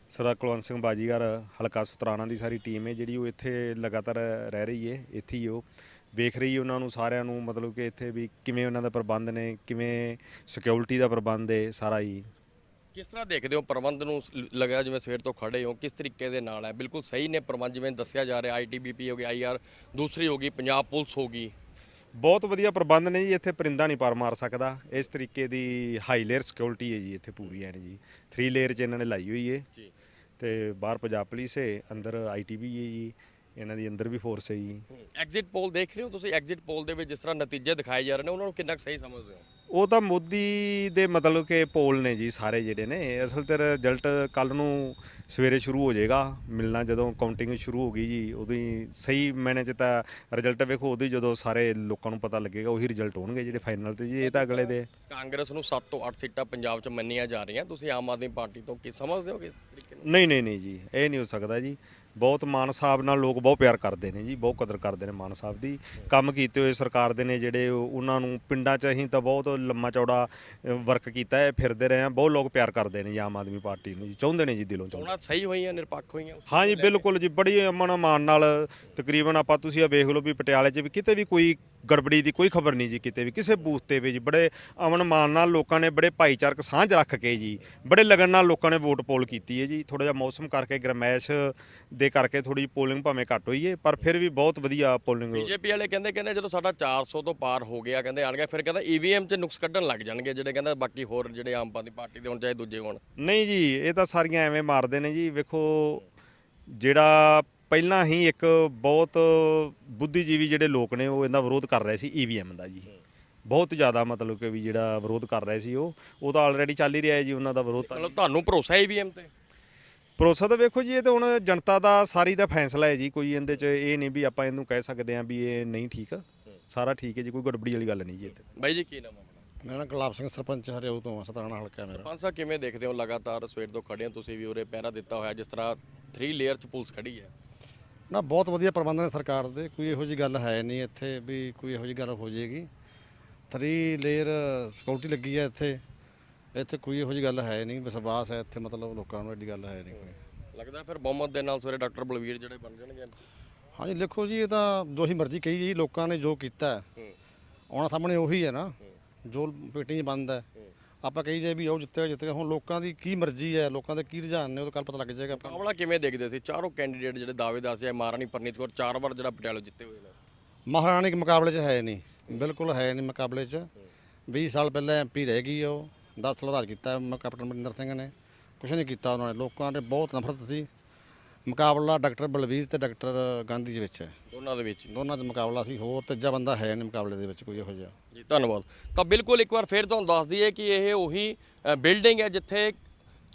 ਸਰਦਾਰ ਕੁਲਵੰਤ ਸਿੰਘ ਬਾਜੀਗਰ ਹਲਕਾ ਸੁਤਰਾਣਾ ਦੀ ਸਾਰੀ ਟੀਮ ਹੈ ਜਿਹੜੀ ਉਹ ਇੱਥੇ ਲਗਾਤਾਰ ਰਹਿ ਰਹੀ ਹੈ ਇੱਥੇ ਹੀ ਉਹ। ਵੇਖ ਰਹੀ ਉਹਨਾਂ ਨੂੰ ਸਾਰਿਆਂ ਨੂੰ ਮਤਲਬ ਕਿ ਇੱਥੇ ਵੀ ਕਿਵੇਂ ਉਹਨਾਂ ਦਾ ਪ੍ਰਬੰਧ ਨੇ ਕਿਵੇਂ ਸਿਕਿਉਰਿਟੀ ਦਾ ਪ੍ਰਬੰਧ ਹੈ ਸਾਰਾ ਹੀ। ਕਿਸ ਤਰ੍ਹਾਂ ਦੇਖਦੇ ਹੋ ਪ੍ਰਬੰਧ ਨੂੰ ਲੱਗਿਆ ਜਿਵੇਂ ਸਵੇਰ ਤੋਂ ਖੜੇ ਹੋ ਕਿਸ ਤਰੀਕੇ ਦੇ ਨਾਲ ਹੈ? ਬਿਲਕੁਲ ਸਹੀ ਨੇ ਪ੍ਰਬੰਧ ਜਿਵੇਂ ਦੱਸਿਆ ਜਾ ਰਿਹਾ ਆਈਟੀਬੀਪੀ ਹੋ ਗਈ ਆਈਆਰ ਦੂਸਰੀ ਹੋ ਗਈ ਪੰਜਾਬ ਪੁਲਿਸ ਹੋ ਗਈ। ਬਹੁਤ ਵਧੀਆ ਪ੍ਰਬੰਧ ਨੇ ਜੀ ਇੱਥੇ ਪਰਿੰਦਾ ਨਹੀਂ ਪਰ ਮਾਰ ਸਕਦਾ। ਇਸ ਤਰੀਕੇ ਦੀ ਹਾਈ ਲੇਅਰ ਸਿਕਿਉਰਿਟੀ ਹੈ ਜੀ ਇੱਥੇ ਪੂਰੀ ਹੈ ਜੀ। 3 ਲੇਅਰ 'ਚ ਇਹਨਾਂ ਨੇ ਲਾਈ ਹੋਈ ਹੈ ਜੀ। ਤੇ ਬਾਹਰ ਪੰਜਾਬ ਪੁਲਿਸ ਹੈ ਅੰਦਰ ਆਈਟੀਬੀ ਹੈ ਜੀ। ਇਹਨਾਂ ਦੀ ਅੰਦਰ ਵੀ ਫੋਰਸ ਹੈ ਜੀ। ਐਗਜ਼ਿਟ ਪੋਲ ਦੇਖ ਰਹੇ ਹੋ ਤੁਸੀਂ? ਐਗਜ਼ਿਟ ਪੋਲ ਦੇ ਵਿੱਚ ਜਿਸ ਤਰ੍ਹਾਂ ਨਤੀਜੇ ਦਿਖਾਏ ਜਾ ਰਹੇ ਨੇ ਉਹਨਾਂ ਨੂੰ ਕਿੰਨਾ ਕੁ ਸਹੀ ਸਮਝਦੇ ਹੋ? ਉਹ ਤਾਂ ਮੋਦੀ ਦੇ ਮਤਲਬ ਕਿ ਪੋਲ ਨੇ ਜੀ ਸਾਰੇ ਜਿਹੜੇ ਨੇ। ਅਸਲ ਤੇ ਰਿਜ਼ਲਟ ਕੱਲ ਨੂੰ ਸਵੇਰੇ ਸ਼ੁਰੂ ਹੋ ਜਾਏਗਾ। ਮਿਲਣਾ ਜਦੋਂ ਕਾਊਂਟਿੰਗ ਸ਼ੁਰੂ ਹੋ ਗਈ ਜੀ ਉਦੋਂ ਹੀ ਸਹੀ ਮੈਨੇ ਚ ਤਾਂ ਰਿਜ਼ਲਟ ਵੇਖੋ ਉਦੋਂ ਹੀ ਜਦੋਂ ਸਾਰੇ ਲੋਕਾਂ ਨੂੰ ਪਤਾ ਲੱਗੇਗਾ ਉਹੀ ਰਿਜ਼ਲਟ ਹੋਣਗੇ ਜਿਹੜੇ ਫਾਈਨਲ ਤੇ ਜੀ ਇਹ ਤਾਂ ਅਗਲੇ ਦੇ। ਕਾਂਗਰਸ ਨੂੰ 7 ਤੋਂ 8 ਸੀਟਾਂ ਪੰਜਾਬ 'ਚ ਮੰਨੀਆਂ ਜਾ ਰਹੀਆਂ। ਤੁਸੀਂ ਆਮ ਆਦਮੀ ਪਾਰਟੀ ਤੋਂ ਕੀ ਸਮਝਦੇ ਹੋ ਕਿਸ ਤਰੀਕੇ ਨਾਲ? ਨਹੀਂ ਨਹੀਂ ਨਹੀਂ ਜੀ ਇਹ ਨਹੀਂ ਹੋ ਸਕਦਾ ਜੀ। ਬਹੁਤ ਮਾਨ ਸਾਹਿਬ ਨਾਲ ਲੋਕ ਬਹੁਤ ਪਿਆਰ ਕਰਦੇ ਨੇ ਜੀ ਬਹੁਤ ਕਦਰ ਕਰਦੇ ਨੇ ਮਾਨ ਸਾਹਿਬ ਦੀ। ਕੰਮ ਕੀਤੇ ਹੋਏ ਸਰਕਾਰ ਦੇ ਨੇ ਜਿਹੜੇ ਉਹ- ਉਹਨਾਂ ਨੂੰ ਪਿੰਡਾਂ 'ਚ ਅਸੀਂ ਤਾਂ ਬਹੁਤ ਲੰਮਾ ਚੌੜਾ ਵਰਕ ਕੀਤਾ ਹੈ ਫਿਰਦੇ ਰਹੇ ਹਾਂ ਬਹੁਤ ਲੋਕ ਪਿਆਰ ਕਰਦੇ ਨੇ ਜੀ ਆਮ ਆਦਮੀ ਪਾਰਟੀ ਨੂੰ ਜੀ ਚਾਹੁੰਦੇ ਨੇ ਜੀ ਦਿਲੋਂ ਚਾਹੁੰਦੇ ਚੋਣਾਂ ਸਹੀ ਹੋਈਆਂ ਨਿਰਪੱਖ ਹੋਈਆਂ ਹਾਂ ਜੀ ਬਿਲਕੁਲ ਜੀ ਬੜੀ ਅਮਨ ਮਾਨ ਨਾਲ ਤਕਰੀਬਨ ਆਪਾਂ ਤੁਸੀਂ ਆ ਵੇਖ ਲਓ ਵੀ ਪਟਿਆਲੇ 'ਚ ਵੀ ਕਿਤੇ ਵੀ ਕੋਈ ਗੜਬੜੀ ਦੀ ਕੋਈ ਖਬਰ ਨਹੀਂ ਜੀ ਕਿਤੇ ਵੀ। ਕਿਸੇ ਬੂਥ ਤੇ ਵੀ ਜੀ ਬੜੇ ਅਮਨ ਮਾਨ ਨਾਲ ਲੋਕਾਂ ਨੇ ਬੜੇ ਭਾਈਚਾਰਕ ਸਾਂਝ ਰੱਖ ਕੇ ਜੀ ਬੜੇ ਲਗਨ ਨਾਲ ਲੋਕਾਂ ਨੇ ਵੋਟ ਪੋਲ ਕੀਤੀ ਹੈ ਜੀ। ਥੋੜਾ ਜਿਹਾ ਮੌਸਮ ਕਰਕੇ ਗਰਮੈਸ਼ ਦੇ ਕਰਕੇ ਥੋੜੀ ਪੋਲਿੰਗ ਭਾਵੇਂ ਘੱਟ ਹੋਈ ਹੈ ਪਰ ਫਿਰ ਵੀ ਬਹੁਤ ਵਧੀਆ ਪੋਲਿੰਗ ਬੀਜੇਪੀ ਵਾਲੇ ਕਹਿੰਦੇ ਕਹਿੰਦੇ ਜਦੋਂ ਸਾਡਾ 400 ਤੋਂ ਪਾਰ ਹੋ ਗਿਆ ਕਹਿੰਦੇ ਆਣ ਗਿਆ ਫਿਰ ਕਹਿੰਦਾ ਈਵੀਐਮ 'ਚ ਨੁਕਸ ਕੱਢਣ ਲੱਗ ਜਾਣਗੇ ਜਿਹੜੇ ਕਹਿੰਦਾ ਬਾਕੀ ਹੋਰ ਜਿਹੜੇ ਆਮ ਆਦਮੀ ਪਾਰਟੀ ਦੇ ਹੋਣ ਚਾਹੇ ਦੂਜੇ ਹੋਣ। ਨਹੀਂ ਜੀ ਇਹ ਤਾਂ ਸਾਰੀਆਂ ਐਵੇਂ ਮਾਰਦੇ ਨੇ ਜੀ। ਵੇਖੋ ਜਿਹੜਾ ਪਹਿਲਾਂ ਹੀ ਇੱਕ ਬਹੁਤ ਬੁੱਧੀਜੀਵੀ ਜਿਹੜੇ ਲੋਕ ਨੇ ਉਹ ਇਹਦਾ ਵਿਰੋਧ ਕਰ ਰਹੇ ਸੀ ਈਵੀਐਮ ਦਾ ਜੀ। ਬਹੁਤ ਜ਼ਿਆਦਾ ਮਤਲਬ ਕਿ ਵੀ ਜਿਹੜਾ ਵਿਰੋਧ ਕਰ ਰਹੇ ਸੀ ਉਹ ਉਹ ਤਾਂ ਆਲਰੇਡੀ ਚੱਲ ਹੀ ਰਿਹਾ ਹੈ ਜੀ ਉਹਨਾਂ ਦਾ ਵਿਰੋਧ ਤਾਂ। ਮਤਲਬ ਤੁਹਾਨੂੰ ਭਰੋਸਾ ਈਵੀਐਮ ਤੇ? ਭਰੋਸਾ ਤਾਂ ਵੇਖੋ ਜੀ ਇਹ ਤਾਂ ਹੁਣ ਜਨਤਾ ਦਾ ਸਾਰੀ ਦਾ ਫੈਸਲਾ ਹੈ ਜੀ ਕੋਈ ਇਹਦੇ 'ਚ ਇਹ ਨਹੀਂ ਵੀ ਆਪਾਂ ਇਹਨੂੰ ਕਹਿ ਸਕਦੇ ਹਾਂ ਵੀ ਇਹ ਨਹੀਂ ਠੀਕ। ਸਾਰਾ ਠੀਕ ਹੈ ਜੀ ਕੋਈ ਗੜਬੜੀ ਵਾਲੀ ਗੱਲ ਨਹੀਂ ਜੀ ਇੱਥੇ। ਬਾਈ ਜੀ ਕੀ ਨਾਮ ਹੈ ਮੇਰਾ ਨਾਮ ਗੁਲਾਬ ਸਿੰਘ ਸਰਪੰਚ ਹਰਿਆਊ ਤੋਂ ਆ ਸਤਾਣਾ ਹਲਕਾ ਮੇਰਾ। ਪੰਜ ਸਾਹਿਬ ਕਿਵੇਂ ਦੇਖਦੇ ਹੋ? ਲਗਾਤਾਰ ਸਵੇਰ ਤੋਂ ਖੜੇ ਹੋ ਤੁਸੀਂ ਵੀ ਉਰੇ ਪਹਿਰਾ ਦਿੱਤਾ ਹੋਇਆ ਜਿਸ ਤਰ੍ਹਾਂ 3 ਲੇਅਰ 'ਚ ਪੁਲਿਸ ਖੜੀ ਹੈ। ਨਾ ਬਹੁਤ ਵਧੀਆ ਪ੍ਰਬੰਧ ਨੇ ਸਰਕਾਰ ਦੇ ਕੋਈ ਇਹੋ ਜੀ ਗੱਲ ਹੈ ਨਹੀਂ ਇੱਥੇ ਵੀ ਕੋਈ ਇਹੋ ਜੀ ਗੱਲ ਹੋ ਜਾਏਗੀ। 3 ਲੇਅਰ ਸਿਕਿਉਰਿਟੀ ਲੱਗੀ ਹੈ ਇੱਥੇ ਇੱਥੇ ਕੋਈ ਇਹੋ ਜੀ ਗੱਲ ਹੈ ਨਹੀਂ ਵਿਸ਼ਵਾਸ ਹੈ ਇੱਥੇ ਮਤਲਬ ਲੋਕਾਂ ਨੂੰ ਐਡੀ ਗੱਲ ਹੈ ਨਹੀਂ ਕੋਈ। ਲੱਗਦਾ ਫਿਰ ਬਹੁਮਤ ਦੇ ਨਾਲ ਸਵੇਰੇ ਡਾਕਟਰ ਬਲਵੀਰ ਜਿਹੜੇ ਬਣ ਜਾਣਗੇ। ਹਾਂਜੀ ਦੇਖੋ ਜੀ ਇਹ ਤਾਂ ਜੋ ਹੀ ਮਰਜ਼ੀ ਕਹੀ ਜੀ ਲੋਕਾਂ ਨੇ ਜੋ ਕੀਤਾ ਹੈ, ਆਉਣਾ ਸਾਹਮਣੇ ਉਹੀ ਹੈ ਨਾ ਜੋ ਪੇਟੀ 'ਚ ਬੰਦ ਹੈ। ਆਪਾਂ ਕਹੀ ਜਾਏ ਵੀ ਉਹ ਜਿੱਤੇਗਾ ਜਿੱਤੇਗਾ ਹੁਣ ਲੋਕਾਂ ਦੀ ਕੀ ਮਰਜ਼ੀ ਹੈ ਲੋਕਾਂ ਦੇ ਕੀ ਰੁਝਾਨ ਨੇ ਉਹ ਤਾਂ ਕੱਲ ਪਤਾ ਲੱਗ ਜਾਏਗਾ ਆਪਾਂ ਨੂੰ। ਮੁਕਾਬਲਾ ਕਿਵੇਂ ਦੇਖਦੇ ਸੀ? ਚਾਰੋਂ ਕੈਂਡੀਡੇਟ ਜਿਹੜੇ ਦਾਅਵੇਦਾਰ ਸੀ ਮਹਾਰਾਣੀ ਪ੍ਰਨੀਤ ਕੌਰ ਚਾਰ ਵਾਰ ਜਿਹੜਾ ਪਟਿਆਲਾ ਜਿੱਤੇ ਹੋਏ ਨੇ। ਮਹਾਰਾਣੀ ਦੇ ਮੁਕਾਬਲੇ 'ਚ ਹੈ ਨਹੀਂ। ਬਿਲਕੁਲ ਹੈ ਨਹੀਂ ਮੁਕਾਬਲੇ 'ਚ। 20 ਸਾਲ ਪਹਿਲਾਂ ਐਮਪੀ ਰਹਿ ਗਈ ਉਹ। 10 ਸਾਲ ਰਾਜ ਕੀਤਾ ਮ- ਕੈਪਟਨ ਮਨਿੰਦਰ ਸਿੰਘ ਨੇ। ਕੁਛ ਨਹੀਂ ਕੀਤਾ ਉਹਨਾਂ ਨੇ। ਲੋਕਾਂ ਦੇ ਬਹੁਤ ਨਫ਼ਰਤ ਸੀ। ਮੁਕਾਬਲਾ ਡਾਕਟਰ ਬਲਵੀਰ ਤੇ ਡਾਕਟਰ ਗਾਂਧੀ ਜੀ ਵਿੱਚ ਹੈ। ਦੋਨਾਂ ਦੇ ਵਿੱਚ। ਦੋਨਾਂ ਦਾ ਮੁਕਾਬਲਾ ਸੀ ਹੋਰ ਤੀਜਾ ਬੰਦਾ ਹੈ ਨਹੀਂ ਮੁਕਾਬਲੇ ਦੇ ਵਿੱਚ ਕੋਈ ਇਹੋ ਜਿਹਾ। ਜੀ ਧੰਨਵਾਦ। ਤਾਂ ਬਿਲਕੁਲ ਇੱਕ ਵਾਰ ਫੇਰ ਤੁਹਾਨੂੰ ਦੱਸ ਦਈਏ ਕਿ ਇਹ ਉਹੀ ਬਿਲਡਿੰਗ ਹੈ ਜਿੱਥੇ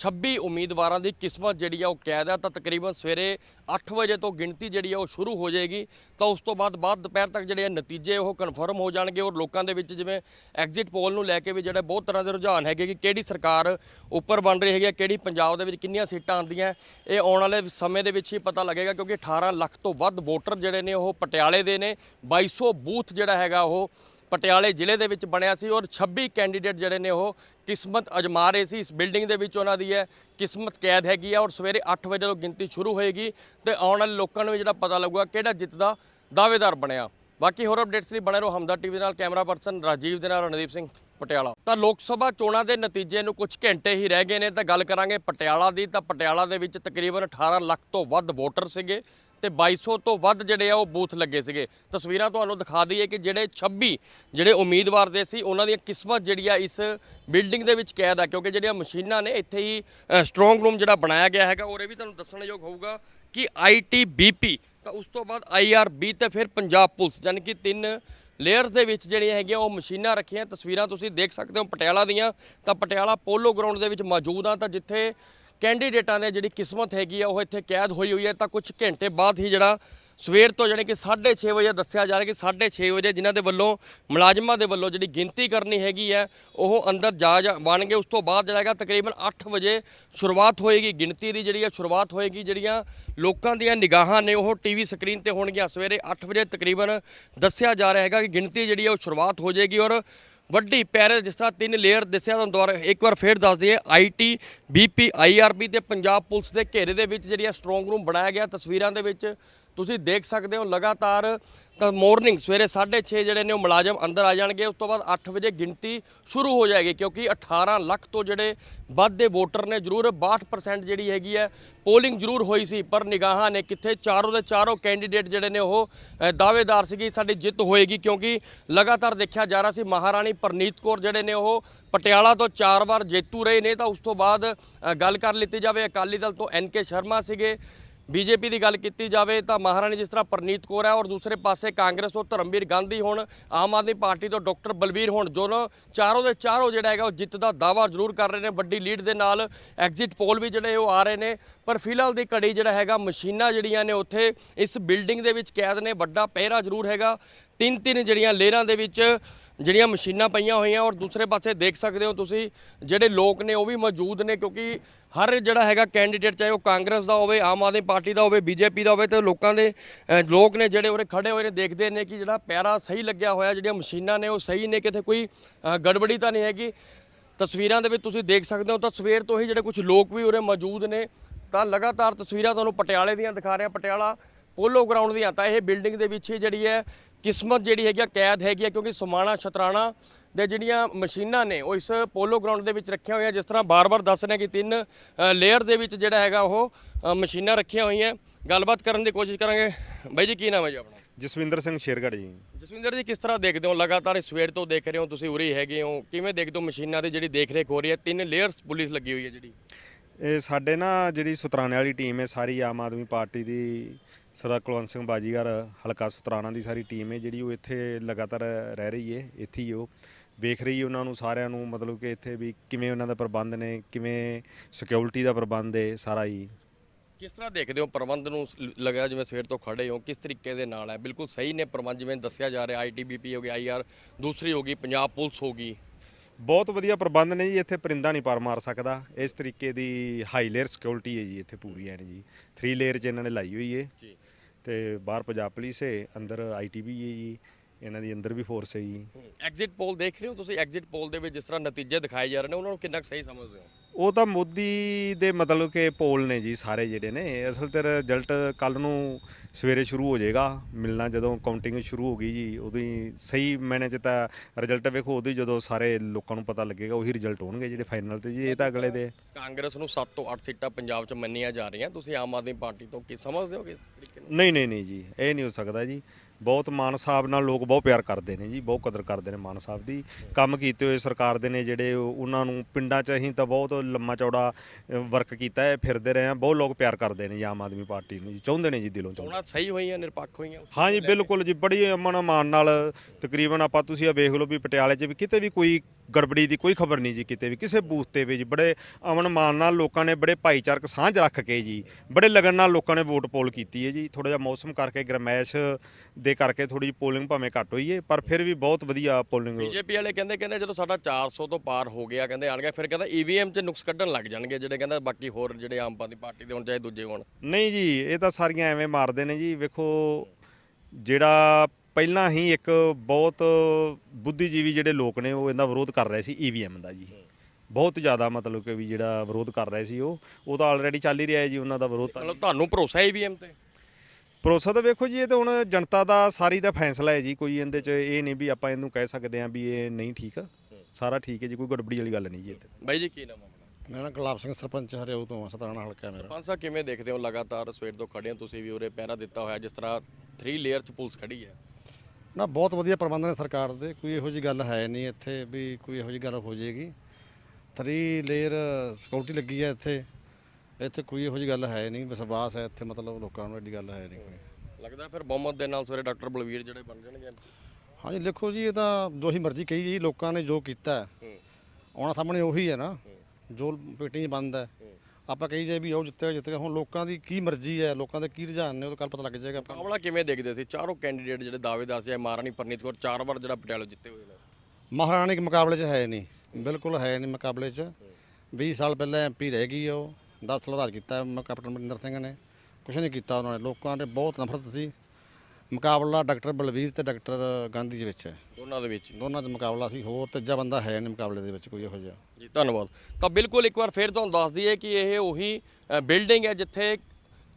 26 ਉਮੀਦਵਾਰਾਂ ਦੀ ਕਿਸਮਤ ਜਿਹੜੀ ਆ ਉਹ ਕੈਦ ਆ। ਤਾਂ ਤਕਰੀਬਨ ਸਵੇਰੇ 8 ਵਜੇ ਤੋਂ ਗਿਣਤੀ ਜਿਹੜੀ ਆ ਉਹ ਸ਼ੁਰੂ ਹੋ ਜਾਏਗੀ। ਤਾਂ ਉਸ ਤੋਂ ਬਾਅਦ ਬਾਅਦ ਦੁਪਹਿਰ ਤੱਕ ਜਿਹੜੇ ਆ ਨਤੀਜੇ ਉਹ ਕਨਫਰਮ ਹੋ ਜਾਣਗੇ ਔਰ ਲੋਕਾਂ ਦੇ ਵਿੱਚ ਜਿਵੇਂ ਐਗਜ਼ਿਟ ਪੋਲ ਨੂੰ ਲੈ ਕੇ ਵੀ ਜਿਹੜੇ ਬਹੁਤ ਤਰ੍ਹਾਂ ਦੇ ਰੁਝਾਨ ਹੈਗੇ ਕਿ ਕਿਹੜੀ ਸਰਕਾਰ ਉੱਪਰ ਬਣ ਰਹੀ ਹੈਗੀ ਹੈ, ਕਿਹੜੀ ਪੰਜਾਬ ਦੇ ਵਿੱਚ ਕਿੰਨੀਆਂ ਸੀਟਾਂ ਆਉਂਦੀਆਂ। ਇਹ ਆਉਣ ਵਾਲੇ ਸਮੇਂ ਦੇ ਵਿੱਚ ਹੀ ਪਤਾ ਲੱਗੇਗਾ ਕਿਉਂਕਿ 18 ਲੱਖ ਤੋਂ ਵੱਧ ਵੋਟਰ ਜਿਹੜੇ ਨੇ ਉਹ ਪਟਿਆਲੇ ਦੇ ਨੇ। 2200 ਬੂਥ ਜਿਹੜਾ ਹੈਗਾ ਉਹ ਪਟਿਆਲੇ ਜ਼ਿਲ੍ਹੇ ਦੇ ਵਿੱਚ ਬਣਿਆ ਸੀ ਔਰ 26 ਕੈਂਡੀਡੇਟ ਜਿਹੜੇ ਨੇ ਉਹ ਕਿਸਮਤ ਅਜਮਾ ਰਹੇ ਸੀ। ਇਸ ਬਿਲਡਿੰਗ ਦੇ ਵਿੱਚ ਉਹਨਾਂ ਦੀ ਹੈ ਕਿਸਮਤ ਕੈਦ ਹੈਗੀ ਆ ਔਰ ਸਵੇਰੇ 8 ਵਜੇ ਤੋਂ ਗਿਣਤੀ ਸ਼ੁਰੂ ਹੋਏਗੀ ਤੇ ਆਉਣ ਵਾਲੇ ਲੋਕਾਂ ਨੂੰ ਵੀ ਜਿਹੜਾ ਪਤਾ ਲੱਗੂਗਾ ਕਿਹੜਾ ਜਿੱਤਦਾ ਦਾਅਵੇਦਾਰ ਬਣਿਆ। ਬਾਕੀ ਹੋਰ ਅਪਡੇਟਸ ਲਈ ਬਣੇ ਰਹੋ ਹਮਦਾ ਟੀਵੀ ਨਾਲ। ਕੈਮਰਾ ਪਰਸਨ ਰਾਜੀਵ ਦੇ ਨਾਲ ਰਣਦੀਪ ਸਿੰਘ ਪਟਿਆਲਾ। ਤਾਂ ਲੋਕ ਸਭਾ ਚੋਣਾਂ ਦੇ ਨਤੀਜੇ ਨੂੰ ਕੁਝ ਘੰਟੇ ਹੀ ਰਹਿ ਗਏ ਨੇ। ਤਾਂ ਗੱਲ ਕਰਾਂਗੇ ਪਟਿਆਲਾ ਦੀ। ਤਾਂ ਪਟਿਆਲਾ ਦੇ ਵਿੱਚ ਤਕਰੀਬਨ 18 ਲੱਖ ਤੋਂ ਵੱਧ ਵੋਟਰ ਸੀਗੇ। ਤੇ 2200 ਤੋਂ ਵੱਧ ਜਿਹੜੇ ਆ ਉਹ ਬੂਥ ਲੱਗੇ ਸੀਗੇ। ਤਸਵੀਰਾਂ ਤੁਹਾਨੂੰ ਦਿਖਾ ਦਈਏ ਕਿ ਜਿਹੜੇ 26 ਜਿਹੜੇ ਉਮੀਦਵਾਰ ਦੇ ਸੀ, ਉਹਨਾਂ ਦੀਆਂ ਕਿਸਮਤ ਜਿਹੜੀ ਆ ਇਸ ਬਿਲਡਿੰਗ ਦੇ ਵਿੱਚ ਕੈਦ ਆ, ਕਿਉਂਕਿ ਜਿਹੜੀਆਂ ਮਸ਼ੀਨਾਂ ਨੇ ਇੱਥੇ ਹੀ ਸਟਰੋਂਗ ਰੂਮ ਜਿਹੜਾ ਬਣਾਇਆ ਗਿਆ ਹੈਗਾ, ਔਰ ਇਹ ਵੀ ਤੁਹਾਨੂੰ ਦੱਸਣਯੋਗ ਹੋਊਗਾ ਕਿ ਆਈਟੀਬੀਪੀ ਤਾਂ ਉਸ ਤੋਂ ਬਾਅਦ ਆਈਆਰਬੀ ਤੇ ਫਿਰ ਪੰਜਾਬ ਪੁਲਿਸ ਯਾਨੀ ਕਿ ਤਿੰਨ ਲੇਅਰਸ ਦੇ ਵਿੱਚ ਜਿਹੜੀਆਂ ਹੈਗੀਆਂ, ਉਹ ਮਸ਼ੀਨਾਂ ਰੱਖੀਆਂ। ਤਸਵੀਰਾਂ ਤੁਸੀਂ ਦੇਖ ਸਕਦੇ ਹੋ ਪਟਿਆਲਾ ਦੀਆਂ, ਤਾਂ ਪਟਿਆਲਾ ਪੋਲੋ ਗਰਾਊਂਡ ਦੇ ਵਿੱਚ ਮੌਜੂਦ ਆ, ਤਾਂ ਜਿੱਥੇ ਕੈਂਡੀਡੇਟਾਂ ਦੇ ਜਿਹੜੀ ਕਿਸਮਤ ਹੈਗੀ ਆ, ਉਹ ਇੱਥੇ ਕੈਦ ਹੋਈ ਹੋਈ ਹੈ। ਤਾਂ ਕੁਝ ਘੰਟੇ ਬਾਅਦ ਹੀ ਜਿਹੜਾ ਸਵੇਰ ਤੋਂ ਜਾਣੀ ਕਿ 6:30 ਵਜੇ ਦੱਸਿਆ ਜਾ ਰਿਹਾ ਕਿ 6:30 ਵਜੇ ਜਿਨ੍ਹਾਂ ਦੇ ਵੱਲੋਂ, ਮੁਲਾਜ਼ਮਾਂ ਦੇ ਵੱਲੋਂ ਜਿਹੜੀ ਗਿਣਤੀ ਕਰਨੀ ਹੈਗੀ ਹੈ, ਉਹ ਅੰਦਰ ਜਾ ਜਾ ਗਏ ਉਸ ਤੋਂ ਬਾਅਦ ਜਿਹੜਾ ਹੈਗਾ, ਤਕਰੀਬਨ 8 ਵਜੇ ਸ਼ੁਰੂਆਤ ਹੋਏਗੀ। ਗਿਣਤੀ ਦੀ ਜਿਹੜੀ ਹੈ ਸ਼ੁਰੂਆਤ ਹੋਏਗੀ। ਜਿਹੜੀਆਂ ਲੋਕਾਂ ਦੀਆਂ ਨਿਗਾਹਾਂ ਨੇ, ਉਹ ਟੀਵੀ ਸਕਰੀਨ ਤੇ ਹੋਣਗੀਆਂ। ਸਵੇਰੇ 8 ਵਜੇ ਤਕਰੀਬਨ ਦੱਸਿਆ ਜਾ ਰਿਹਾ ਹੈਗਾ ਕਿ ਗਿਣਤੀ ਜਿਹੜੀ ਹੈ ਉਹ ਸ਼ੁਰੂਆਤ ਹੋ ਜਾਏਗੀ ਔਰ ਵੱਡੀ ਪੈਰੇ ਜਿਸ ਤਰ੍ਹਾਂ ਤਿੰਨ ਲੇਅਰ ਦੱਸਿਆ ਤੁਹਾਨੂੰ ਦੁਬਾਰਾ, ਇੱਕ ਵਾਰ ਫੇਰ ਦੱਸ ਦਈਏ ਆਈਟੀ ਬੀਪੀ ਆਈਆਰਬੀ ਤੇ ਪੰਜਾਬ ਪੁਲਿਸ ਦੇ ਘੇਰੇ ਦੇ ਵਿੱਚ ਜਿਹੜੀਆਂ ਸਟਰੋਂਗ ਰੂਮ ਬਣਾਇਆ ਗਿਆ, ਤਸਵੀਰਾਂ ਦੇ ਵਿੱਚ ਤੁਸੀਂ ਦੇਖ ਸਕਦੇ ਹੋ ਲਗਾਤਾਰ ਤਾਂ ਮਾਰਨਿੰਗ ਸਵੇਰੇ 6:30 ਜਿਹੜੇ ਨੇ ਉਹ ਮੁਲਾਜ਼ਮ ਅੰਦਰ ਆ ਜਾਣਗੇ। ਉਸ ਤੋਂ ਬਾਅਦ 8 ਵਜੇ ਗਿਣਤੀ ਸ਼ੁਰੂ ਹੋ ਜਾਏਗੀ ਕਿਉਂਕਿ 18 ਲੱਖ ਤੋਂ ਜਿਹੜੇ ਵੱਧ ਦੇ ਵੋਟਰ ਨੇ, ਜ਼ਰੂਰ 62% ਜਿਹੜੀ ਹੈਗੀ ਹੈ ਪੋਲਿੰਗ ਜ਼ਰੂਰ ਹੋਈ ਸੀ, ਪਰ ਨਿਗਾਹਾਂ ਨੇ ਕਿੱਥੇ ਚਾਰੋਂ ਦੇ ਚਾਰੋਂ ਕੈਂਡੀਡੇਟ ਜਿਹੜੇ ਨੇ ਉਹ ਦਾਅਵੇਦਾਰ ਸੀਗੀ, ਸਾਡੀ ਜਿੱਤ ਹੋਏਗੀ ਕਿਉਂਕਿ ਲਗਾਤਾਰ ਦੇਖਿਆ ਜਾ ਰਿਹਾ ਸੀ ਮਹਾਰਾਣੀ ਪਰਨੀਤ ਕੌਰ ਜਿਹੜੇ ਨੇ ਉਹ ਪਟਿਆਲਾ ਤੋਂ ਚਾਰ ਵਾਰ ਜੇਤੂ ਰਹੇ ਨੇ। ਤਾਂ ਉਸ ਤੋਂ ਬਾਅਦ ਗੱਲ ਕਰ ਲਿੱਤੀ ਜਾਵੇ ਅਕਾਲੀ ਦਲ ਤੋਂ ਐਨ ਕੇ ਸ਼ਰਮਾ ਸੀਗੇ। ਬੀਜੇਪੀ ਦੀ ਗੱਲ ਕੀਤੀ ਜਾਵੇ ਤਾਂ ਮਹਾਰਾਣੀ ਜਿਸ ਤਰ੍ਹਾਂ ਪ੍ਰਨੀਤ ਕੌਰ ਹੈ ਔਰ ਦੂਸਰੇ ਪਾਸੇ ਕਾਂਗਰਸ ਤੋਂ ਧਰਮਵੀਰ ਗਾਂਧੀ ਹੁਣ, ਆਮ ਆਦਮੀ ਪਾਰਟੀ ਤੋਂ ਡਾਕਟਰ ਬਲਵੀਰ ਹੁਣ ਦੋਨੋਂ ਚਾਰੋਂ ਦੇ ਚਾਰੋਂ ਜਿਹੜਾ ਹੈਗਾ ਉਹ ਜਿੱਤ ਦਾ ਦਾਅਵਾ ਜ਼ਰੂਰ ਕਰ ਰਹੇ ਨੇ, ਵੱਡੀ ਲੀਡ ਦੇ ਨਾਲ ਐਗਜ਼ਿਟ ਪੋਲ ਵੀ ਜਿਹੜੇ ਉਹ ਆ ਰਹੇ ਨੇ, ਪਰ ਫਿਲਹਾਲ ਦੀ ਘੜੀ ਜਿਹੜਾ ਹੈਗਾ ਮਸ਼ੀਨਾਂ ਜਿਹੜੀਆਂ ਨੇ ਉੱਥੇ ਇਸ ਬਿਲਡਿੰਗ ਦੇ ਵਿੱਚ ਕੈਦ ਨੇ, ਵੱਡਾ ਪਹਿਰਾ ਜ਼ਰੂਰ ਹੈਗਾ ਤਿੰਨ ਤਿੰਨ ਜਿਹੜੀਆਂ ਲੇਅਰਾਂ ਦੇ ਵਿੱਚ ਜਿਹੜੀਆਂ ਮਸ਼ੀਨਾਂ ਪਈਆਂ ਹੋਈਆਂ ਔਰ ਦੂਸਰੇ ਪਾਸੇ ਦੇਖ ਸਕਦੇ ਹੋ ਤੁਸੀਂ, ਜਿਹੜੇ ਲੋਕ ਨੇ ਉਹ ਵੀ ਮੌਜੂਦ ਨੇ ਕਿਉਂਕਿ ਹਰ ਜਿਹੜਾ ਹੈਗਾ ਕੈਂਡੀਡੇਟ ਚਾਹੇ ਉਹ ਕਾਂਗਰਸ ਦਾ ਹੋਵੇ, ਆਮ ਆਦਮੀ ਪਾਰਟੀ ਦਾ ਹੋਵੇ, ਬੀਜੇਪੀ ਦਾ ਹੋਵੇ, ਤੇ ਲੋਕਾਂ ਦੇ ਲੋਕ ਨੇ ਜਿਹੜੇ ਉਰੇ ਖੜੇ ਹੋਏ ਨੇ, ਦੇਖਦੇ ਨੇ ਕਿ ਜਿਹੜਾ ਪੈਰਾ ਸਹੀ ਲੱਗਿਆ ਹੋਇਆ ਜਿਹੜੀਆਂ ਮਸ਼ੀਨਾਂ ਨੇ, ਉਹ ਸਹੀ ਨੇ, ਕਿਤੇ ਕੋਈ ਗੜਬੜੀ ਤਾਂ ਨਹੀਂ ਹੈਗੀ। ਤਸਵੀਰਾਂ ਦੇ ਵਿੱਚ ਤੁਸੀਂ ਦੇਖ ਸਕਦੇ ਹੋ, ਤਾਂ ਸਵੇਰ ਤੋਂ ਹੀ ਜਿਹੜੇ ਕੁਝ ਲੋਕ ਵੀ ਉਰੇ ਮੌਜੂਦ ਨੇ, ਤਾਂ ਲਗਾਤਾਰ ਤਸਵੀਰਾਂ ਤੁਹਾਨੂੰ ਪਟਿਆਲੇ ਦੀਆਂ ਦਿਖਾ ਰਿਹਾ, ਪਟਿਆਲਾ ਪੋਲੋ ਗਰਾਊਂਡ ਦੀਆਂ, ਤਾਂ ਇਹ ਬਿਲਡਿੰਗ ਦੇ ਵਿੱਚ ਹੀ ਜਿਹੜੀ ਹੈ ਕਿਸਮਤ ਜਿਹੜੀ ਹੈਗੀ ਆ ਕੈਦ ਹੈਗੀ ਆ ਕਿਉਂਕਿ ਸਮਾਣਾ ਛਤਰਾਣਾ ਦੇ ਜਿਹੜੀਆਂ ਮਸ਼ੀਨਾਂ ਨੇ ਉਹ ਇਸ ਪੋਲੋ ਗਰਾਊਂਡ ਦੇ ਵਿੱਚ ਰੱਖੀਆਂ ਹੋਈਆਂ ਜਿਸ ਤਰ੍ਹਾਂ ਬਾਰ-ਬਾਰ ਦੱਸ ਰਹੇ ਕਿ ਤਿੰਨ ਲੇਅਰ ਦੇ ਵਿੱਚ ਜਿਹੜਾ ਹੈਗਾ ਉਹ ਮਸ਼ੀਨਾਂ ਰੱਖੀਆਂ ਹੋਈਆਂ। ਗੱਲਬਾਤ ਕਰਨ ਦੀ ਕੋਸ਼ਿਸ਼ ਕਰਾਂਗੇ। ਬਾਈ ਜੀ ਕੀ ਨਾਮ ਹੈ ਜੀ ਆਪਣਾ? ਜਸਵਿੰਦਰ ਸਿੰਘ ਸ਼ੇਰਗੜ੍ਹ ਜੀ। ਜਸਵਿੰਦਰ ਜੀ ਕਿਸ ਤਰ੍ਹਾਂ ਦੇਖਦੇ ਹੋ? ਲਗਾਤਾਰ ਇਸ ਸਵੇਰ ਤੋਂ ਦੇਖ ਰਹੇ ਹੋ? ਤੁਸੀਂ ਉਰੇ ਹੀ ਹੈਗੇ ਹੋ। ਕਿਵੇਂ ਦੇਖਦੇ ਹੋ ਮਸ਼ੀਨਾਂ ਦੀ ਜਿਹੜੀ ਦੇਖ ਰੇਖ ਹੋ ਰਹੀ ਹੈ? ਤਿੰਨ ਲੇਅਰਸ ਪੁਲਿਸ ਲੱਗੀ ਹੋਈ ਹੈ ਜਿਹੜੀ। ਇਹ ਸਾਡੇ ਨਾ ਜਿਹੜੀ ਸੁਤਰਾਣੇ ਵਾਲੀ ਟੀਮ ਹੈ ਸਾਰੀ ਆਮ ਆਦਮੀ ਪਾਰਟੀ ਦੀ ਸਰਦਾਰ ਕੁਲਵੰਤ ਸਿੰਘ ਬਾਜੀਗਰ ਹਲਕਾ ਸੁਤਰਾਣਾ ਦੀ ਸਾਰੀ ਟੀਮ ਹੈ, ਜਿਹੜੀ ਉਹ ਇੱਥੇ ਲਗਾਤਾਰ ਰਹਿ ਰਹੀ ਹੈ, ਇੱਥੇ ਹੀ ਉਹ ਵੇਖ ਰਹੀ ਉਹਨਾਂ ਨੂੰ ਸਾਰਿਆਂ ਨੂੰ, ਮਤਲਬ ਕਿ ਇੱਥੇ ਵੀ ਕਿਵੇਂ ਉਹਨਾਂ ਦਾ ਪ੍ਰਬੰਧ ਨੇ, ਕਿਵੇਂ ਸਿਕਿਉਰਿਟੀ ਦਾ ਪ੍ਰਬੰਧ ਹੈ ਸਾਰਾ ਹੀ। ਕਿਸ ਤਰ੍ਹਾਂ ਦੇਖਦੇ ਹੋ ਪ੍ਰਬੰਧ ਨੂੰ ਲੱਗਿਆ ਜਿਵੇਂ ਸਵੇਰ ਤੋਂ ਖੜੇ ਹੋ, ਕਿਸ ਤਰੀਕੇ ਦੇ ਨਾਲ ਹੈ? ਬਿਲਕੁਲ ਸਹੀ ਨੇ ਪ੍ਰਬੰਧ ਜਿਵੇਂ ਦੱਸਿਆ ਜਾ ਰਿਹਾ ਆਈਟੀਬੀਪੀ ਹੋ ਗਿਆ ਆਈਆਰ ਦੂਸਰੀ ਹੋ ਗਈ, ਪੰਜਾਬ ਪੁਲਿਸ ਹੋ ਗਈ। ਬਹੁਤ ਵਧੀਆ ਪ੍ਰਬੰਧ ਨੇ ਜੀ ਇੱਥੇ ਪਰਿੰਦਾ ਨਹੀਂ ਪਰ ਮਾਰ ਸਕਦਾ। ਇਸ ਤਰੀਕੇ ਦੀ ਹਾਈ ਲੇਅਰ ਸਿਕਿਉਰਿਟੀ ਹੈ ਜੀ ਇੱਥੇ ਪੂਰੀ ਹੈ ਜੀ। 3 ਲੇਅਰ 'ਚ ਇਹਨਾਂ ਨੇ ਲਾਈ ਹੋਈ ਹੈ ਜੀ। ਤੇ ਬਾਹਰ ਪੰਜਾਬ ਪੁਲਿਸ ਹੈ ਅੰਦਰ ਆਈਟੀਬੀ ਹੈ ਜੀ। ਇਹਨਾਂ ਦੀ ਅੰਦਰ ਵੀ ਫੋਰਸ ਹੈ ਜੀ। ਐਗਜ਼ਿਟ ਪੋਲ ਦੇਖ ਰਹੇ ਹੋ ਤੁਸੀਂ? ਐਗਜ਼ਿਟ ਪੋਲ ਦੇ ਵਿੱਚ ਜਿਸ ਤਰ੍ਹਾਂ ਨਤੀਜੇ ਦਿਖਾਏ ਜਾ ਰਹੇ ਨੇ ਉਹਨਾਂ ਨੂੰ ਕਿੰਨਾ ਕੁ ਸਹੀ ਸਮਝਦੇ ਹੋ? ਉਹ ਤਾਂ ਮੋਦੀ ਦੇ ਮਤਲਬ ਕਿ ਪੋਲ ਨੇ ਜੀ ਸਾਰੇ ਜਿਹੜੇ ਨੇ। ਅਸਲ ਤੇ ਰਿਜ਼ਲਟ ਕੱਲ ਨੂੰ ਸਵੇਰੇ ਸ਼ੁਰੂ ਹੋ ਜਾਏਗਾ। ਮਿਲਣਾ ਜਦੋਂ ਕਾਊਂਟਿੰਗ ਸ਼ੁਰੂ ਹੋ ਗਈ ਜੀ ਉਦੋਂ ਹੀ ਸਹੀ ਮੈਨੇ ਚ ਤਾਂ ਰਿਜ਼ਲਟ ਵੇਖੋ ਉਦੋਂ ਹੀ ਜਦੋਂ ਸਾਰੇ ਲੋਕਾਂ ਨੂੰ ਪਤਾ ਲੱਗੇਗਾ ਉਹੀ ਰਿਜ਼ਲਟ ਹੋਣਗੇ ਜਿਹੜੇ ਫਾਈਨਲ ਤੇ ਜੀ ਇਹ ਤਾਂ ਅਗਲੇ ਦੇ। ਕਾਂਗਰਸ ਨੂੰ 7 ਤੋਂ 8 ਸੀਟਾਂ ਪੰਜਾਬ 'ਚ ਮੰਨੀਆਂ ਜਾ ਰਹੀਆਂ। ਤੁਸੀਂ ਆਮ ਆਦਮੀ ਪਾਰਟੀ ਤੋਂ ਕੀ ਸਮਝਦੇ ਹੋ ਕਿਸ ਤਰੀਕੇ ਨਾਲ? ਨਹੀਂ ਨਹੀਂ ਨਹੀਂ ਜੀ ਇਹ ਨਹੀਂ ਹੋ ਸਕਦਾ ਜੀ। ਬਹੁਤ ਮਾਨ ਸਾਹਿਬ ਨਾਲ ਲੋਕ ਬਹੁਤ ਪਿਆਰ ਕਰਦੇ ਨੇ ਜੀ ਬਹੁਤ ਕਦਰ ਕਰਦੇ ਨੇ ਮਾਨ ਸਾਹਿਬ ਦੀ। ਕੰਮ ਕੀਤੇ ਹੋਏ ਸਰਕਾਰ ਦੇ ਨੇ ਜਿਹੜੇ ਉਹ- ਉਹਨਾਂ ਨੂੰ ਪਿੰਡਾਂ 'ਚ ਅਸੀਂ ਤਾਂ ਬਹੁਤ ਲੰਮਾ ਚੌੜਾ ਵਰਕ ਕੀਤਾ ਹੈ ਫਿਰਦੇ ਰਹੇ ਹਾਂ ਬਹੁਤ ਲੋਕ ਪਿਆਰ ਕਰਦੇ ਨੇ ਜੀ ਆਮ ਆਦਮੀ ਪਾਰਟੀ ਨੂੰ ਜੀ ਚਾਹੁੰਦੇ ਨੇ ਜੀ ਦਿਲੋਂ ਚਾਹੁੰਦੇ ਚੋਣਾਂ ਸਹੀ ਹੋਈਆਂ ਨਿਰਪੱਖ ਹੋਈਆਂ। ਹਾਂ ਜੀ ਬਿਲਕੁਲ ਜੀ ਬੜੀ ਅਮਨ ਮਾਨ ਨਾਲ ਤਕਰੀਬਨ ਆਪਾਂ ਤੁਸੀਂ ਇਹ ਵੇਖ ਲਓ ਵੀ ਪਟਿਆਲੇ 'ਚ ਵੀ ਕਿਤੇ ਵੀ ਕੋਈ ਗੜਬੜੀ ਦੀ ਕੋਈ ਖਬਰ ਨਹੀਂ ਜੀ ਕਿਤੇ ਵੀ। ਕਿਸੇ ਬੂਥ ਤੇ ਵੀ ਜੀ ਬੜੇ ਅਮਨ ਮਾਨ ਨਾਲ ਲੋਕਾਂ ਨੇ ਬੜੇ ਭਾਈਚਾਰਕ ਸਾਂਝ ਰੱਖ ਕੇ ਜੀ ਬੜੇ ਲਗਨ ਨਾਲ ਲੋਕਾਂ ਨੇ ਵੋਟ ਪੋਲ ਕੀਤੀ ਹੈ ਜੀ। ਥੋੜਾ ਜਿਹਾ ਮੌਸਮ ਕਰਕੇ ਗਰਮੈਸ਼ ਦੇ ਕਰਕੇ ਥੋੜੀ ਜਿਹੀ ਪੋਲਿੰਗ ਭਾਵੇਂ ਘੱਟ ਹੋਈ ਹੈ ਪਰ ਫਿਰ ਵੀ ਬਹੁਤ ਵਧੀਆ ਪੋਲਿੰਗ ਬੀਜੇਪੀ ਵਾਲੇ ਕਹਿੰਦੇ ਕਹਿੰਦੇ ਜਦੋਂ ਸਾਡਾ 400 ਤੋਂ ਪਾਰ ਹੋ ਗਿਆ ਕਹਿੰਦੇ ਆਣ ਗਿਆ ਫਿਰ ਕਹਿੰਦਾ ਈਵੀਐਮ 'ਚ ਨੁਕਸ ਕੱਢਣ ਲੱਗ ਜਾਣਗੇ ਜਿਹੜੇ ਕਹਿੰਦਾ ਬਾਕੀ ਹੋਰ ਜਿਹੜੇ ਆਮ ਆਦਮੀ ਪਾਰਟੀ ਦੇ ਹੋਣ ਚਾਹੇ ਦੂਜੇ ਹੋਣ। ਨਹੀਂ ਜੀ ਇਹ ਤਾਂ ਸਾਰੀਆਂ ਐਵੇਂ ਮਾਰਦੇ ਨੇ ਜੀ। ਵੇਖੋ ਜਿਹੜਾ ਪਹਿਲਾਂ ਹੀ ਇੱਕ ਬਹੁਤ ਬੁੱਧੀਜੀਵੀ ਜਿਹੜੇ ਲੋਕ ਨੇ ਉਹ ਇਹਦਾ ਵਿਰੋਧ ਕਰ ਰਹੇ ਸੀ ਈਵੀਐਮ ਦਾ ਜੀ। ਬਹੁਤ ਜ਼ਿਆਦਾ ਮਤਲਬ ਕਿ ਵੀ ਜਿਹੜਾ ਵਿਰੋਧ ਕਰ ਰਹੇ ਸੀ ਉਹ ਉਹ ਤਾਂ ਆਲਰੇਡੀ ਚੱਲ ਹੀ ਰਿਹਾ ਹੈ ਜੀ ਉਹਨਾਂ ਦਾ ਵਿਰੋਧ ਤਾਂ। ਮਤਲਬ ਤੁਹਾਨੂੰ ਭਰੋਸਾ ਹੈ ਈਵੀਐਮ ਤੇ? ਭਰੋਸਾ ਤਾਂ ਵੇਖੋ ਜੀ ਇਹ ਤਾਂ ਹੁਣ ਜਨਤਾ ਦਾ ਸਾਰੀ ਦਾ ਫੈਸਲਾ ਹੈ ਜੀ ਕੋਈ ਇਹਦੇ 'ਚ ਇਹ ਨਹੀਂ ਵੀ ਆਪਾਂ ਇਹਨੂੰ ਕਹਿ ਸਕਦੇ ਹਾਂ ਵੀ ਇਹ ਨਹੀਂ ਠੀਕ। ਸਾਰਾ ਠੀਕ ਹੈ ਜੀ ਕੋਈ ਗੜਬੜੀ ਵਾਲੀ ਗੱਲ ਨਹੀਂ ਜੀ ਇੱਥੇ। ਬਾਈ ਜੀ ਕੀ ਨਾਮ ਮੇਰਾ ਨਾਮ ਗੁਲਾਬ ਸਿੰਘ ਸਰਪੰਚ ਹਰਿਆਊ ਤੋਂ ਆ ਸਤਾਣਾ ਹਲਕਾ ਮੇਰਾ। ਪੰਜ ਸਾਹਿਬ ਕਿਵੇਂ ਦੇਖਦੇ ਹੋ? ਲਗਾਤਾਰ ਸਵੇਰ ਤੋਂ ਖੜੇ ਹੋ ਤੁਸੀਂ ਵੀ ਉਰੇ ਪਹਿਰਾ ਦਿੱਤਾ ਹੋਇਆ ਜਿਸ ਤਰ੍ਹਾਂ 3 ਲੇਅਰ 'ਚ ਪੁਲਿਸ ਖੜੀ ਹੈ। ਨਾ ਬਹੁਤ ਵਧੀਆ ਪ੍ਰਬੰਧ ਨੇ ਸਰਕਾਰ ਦੇ ਕੋਈ ਇਹੋ ਜੀ ਗੱਲ ਹੈ ਨਹੀਂ ਇੱਥੇ ਵੀ ਕੋਈ ਇਹੋ ਜੀ ਗੱਲ ਹੋ ਜਾਏਗੀ। 3 ਲੇਅਰ ਸਿਕਿਉਰਿਟੀ ਲੱਗੀ ਹੈ ਇੱਥੇ ਇੱਥੇ ਕੋਈ ਇਹੋ ਜੀ ਗੱਲ ਹੈ ਨਹੀਂ ਵਿਸ਼ਵਾਸ ਹੈ ਇੱਥੇ ਮਤਲਬ ਲੋਕਾਂ ਨੂੰ ਐਡੀ ਗੱਲ ਹੈ ਨਹੀਂ ਕੋਈ। ਲੱਗਦਾ ਫਿਰ ਬਹੁਮਤ ਦੇ ਨਾਲ ਸਵੇਰੇ ਡਾਕਟਰ ਬਲਵੀਰ ਜਿਹੜੇ ਬਣ ਜਾਣਗੇ। ਹਾਂਜੀ ਦੇਖੋ ਜੀ ਇਹ ਤਾਂ ਜੋ ਹੀ ਮਰਜ਼ੀ ਕਹੀ ਜੀ ਲੋਕਾਂ ਨੇ ਜੋ ਕੀਤਾ ਹੈ, ਆਉਣਾ ਸਾਹਮਣੇ ਉਹੀ ਹੈ ਨਾ ਜੋ ਪੇਟੀ ਬੰਦ ਹੈ। ਆਪਾਂ ਕਹੀ ਜਾਏ ਵੀ ਉਹ ਜਿੱਤੇਗਾ ਜਿੱਤੇਗਾ ਹੁਣ ਲੋਕਾਂ ਦੀ ਕੀ ਮਰਜ਼ੀ ਹੈ ਲੋਕਾਂ ਦੇ ਕੀ ਰੁਝਾਨ ਨੇ ਉਹ ਤਾਂ ਕੱਲ ਪਤਾ ਲੱਗ ਜਾਏਗਾ ਆਪਾਂ ਨੂੰ। ਮੁਕਾਬਲਾ ਕਿਵੇਂ ਦੇਖਦੇ ਸੀ? ਚਾਰੋਂ ਕੈਂਡੀਡੇਟ ਜਿਹੜੇ ਦਾਅਵੇਦਾਰ ਸੀ ਮਹਾਰਾਣੀ ਪਰਨੀਤ ਕੌਰ ਚਾਰ ਵਾਰ ਜਿਹੜਾ ਪਟਿਆਲਾ ਜਿੱਤੇ ਹੋਏ ਨੇ। ਮਹਾਰਾਣੀ ਦੇ ਮੁਕਾਬਲੇ 'ਚ ਹੈ ਨਹੀਂ। ਬਿਲਕੁਲ ਹੈ ਨਹੀਂ ਮੁਕਾਬਲੇ 'ਚ। 20 ਸਾਲ ਪਹਿਲਾਂ ਐਮਪੀ ਰਹਿ ਗਈ ਉਹ। 10 ਸਾਲ ਰਾਜ ਕੀਤਾ ਕੈਪਟਨ ਮਨਿੰਦਰ ਸਿੰਘ ਨੇ। ਕੁਝ ਨਹੀਂ ਕੀਤਾ ਉਹਨਾਂ ਨੇ। ਲੋਕਾਂ ਦੇ ਬਹੁਤ ਨਫ਼ਰਤ ਸੀ। ਮੁਕਾਬਲਾ ਡਾਕਟਰ ਬਲਵੀਰ ਤੇ ਡਾਕਟਰ ਗਾਂਧੀ ਜੀ ਵਿੱਚ ਹੈ। ਦੋਨਾਂ ਦੇ ਵਿੱਚ। ਦੋਨਾਂ ਦਾ ਮੁਕਾਬਲਾ ਸੀ ਹੋਰ ਤੀਜਾ ਬੰਦਾ ਹੈ ਨਹੀਂ ਮੁਕਾਬਲੇ ਦੇ ਵਿੱਚ ਕੋਈ ਇਹੋ ਜਿਹਾ। ਜੀ ਧੰਨਵਾਦ। ਤਾਂ ਬਿਲਕੁਲ ਇੱਕ ਵਾਰ ਫੇਰ ਤੁਹਾਨੂੰ ਦੱਸ ਦਈਏ ਕਿ ਇਹ ਉਹੀ ਬਿਲਡਿੰਗ ਹੈ ਜਿੱਥੇ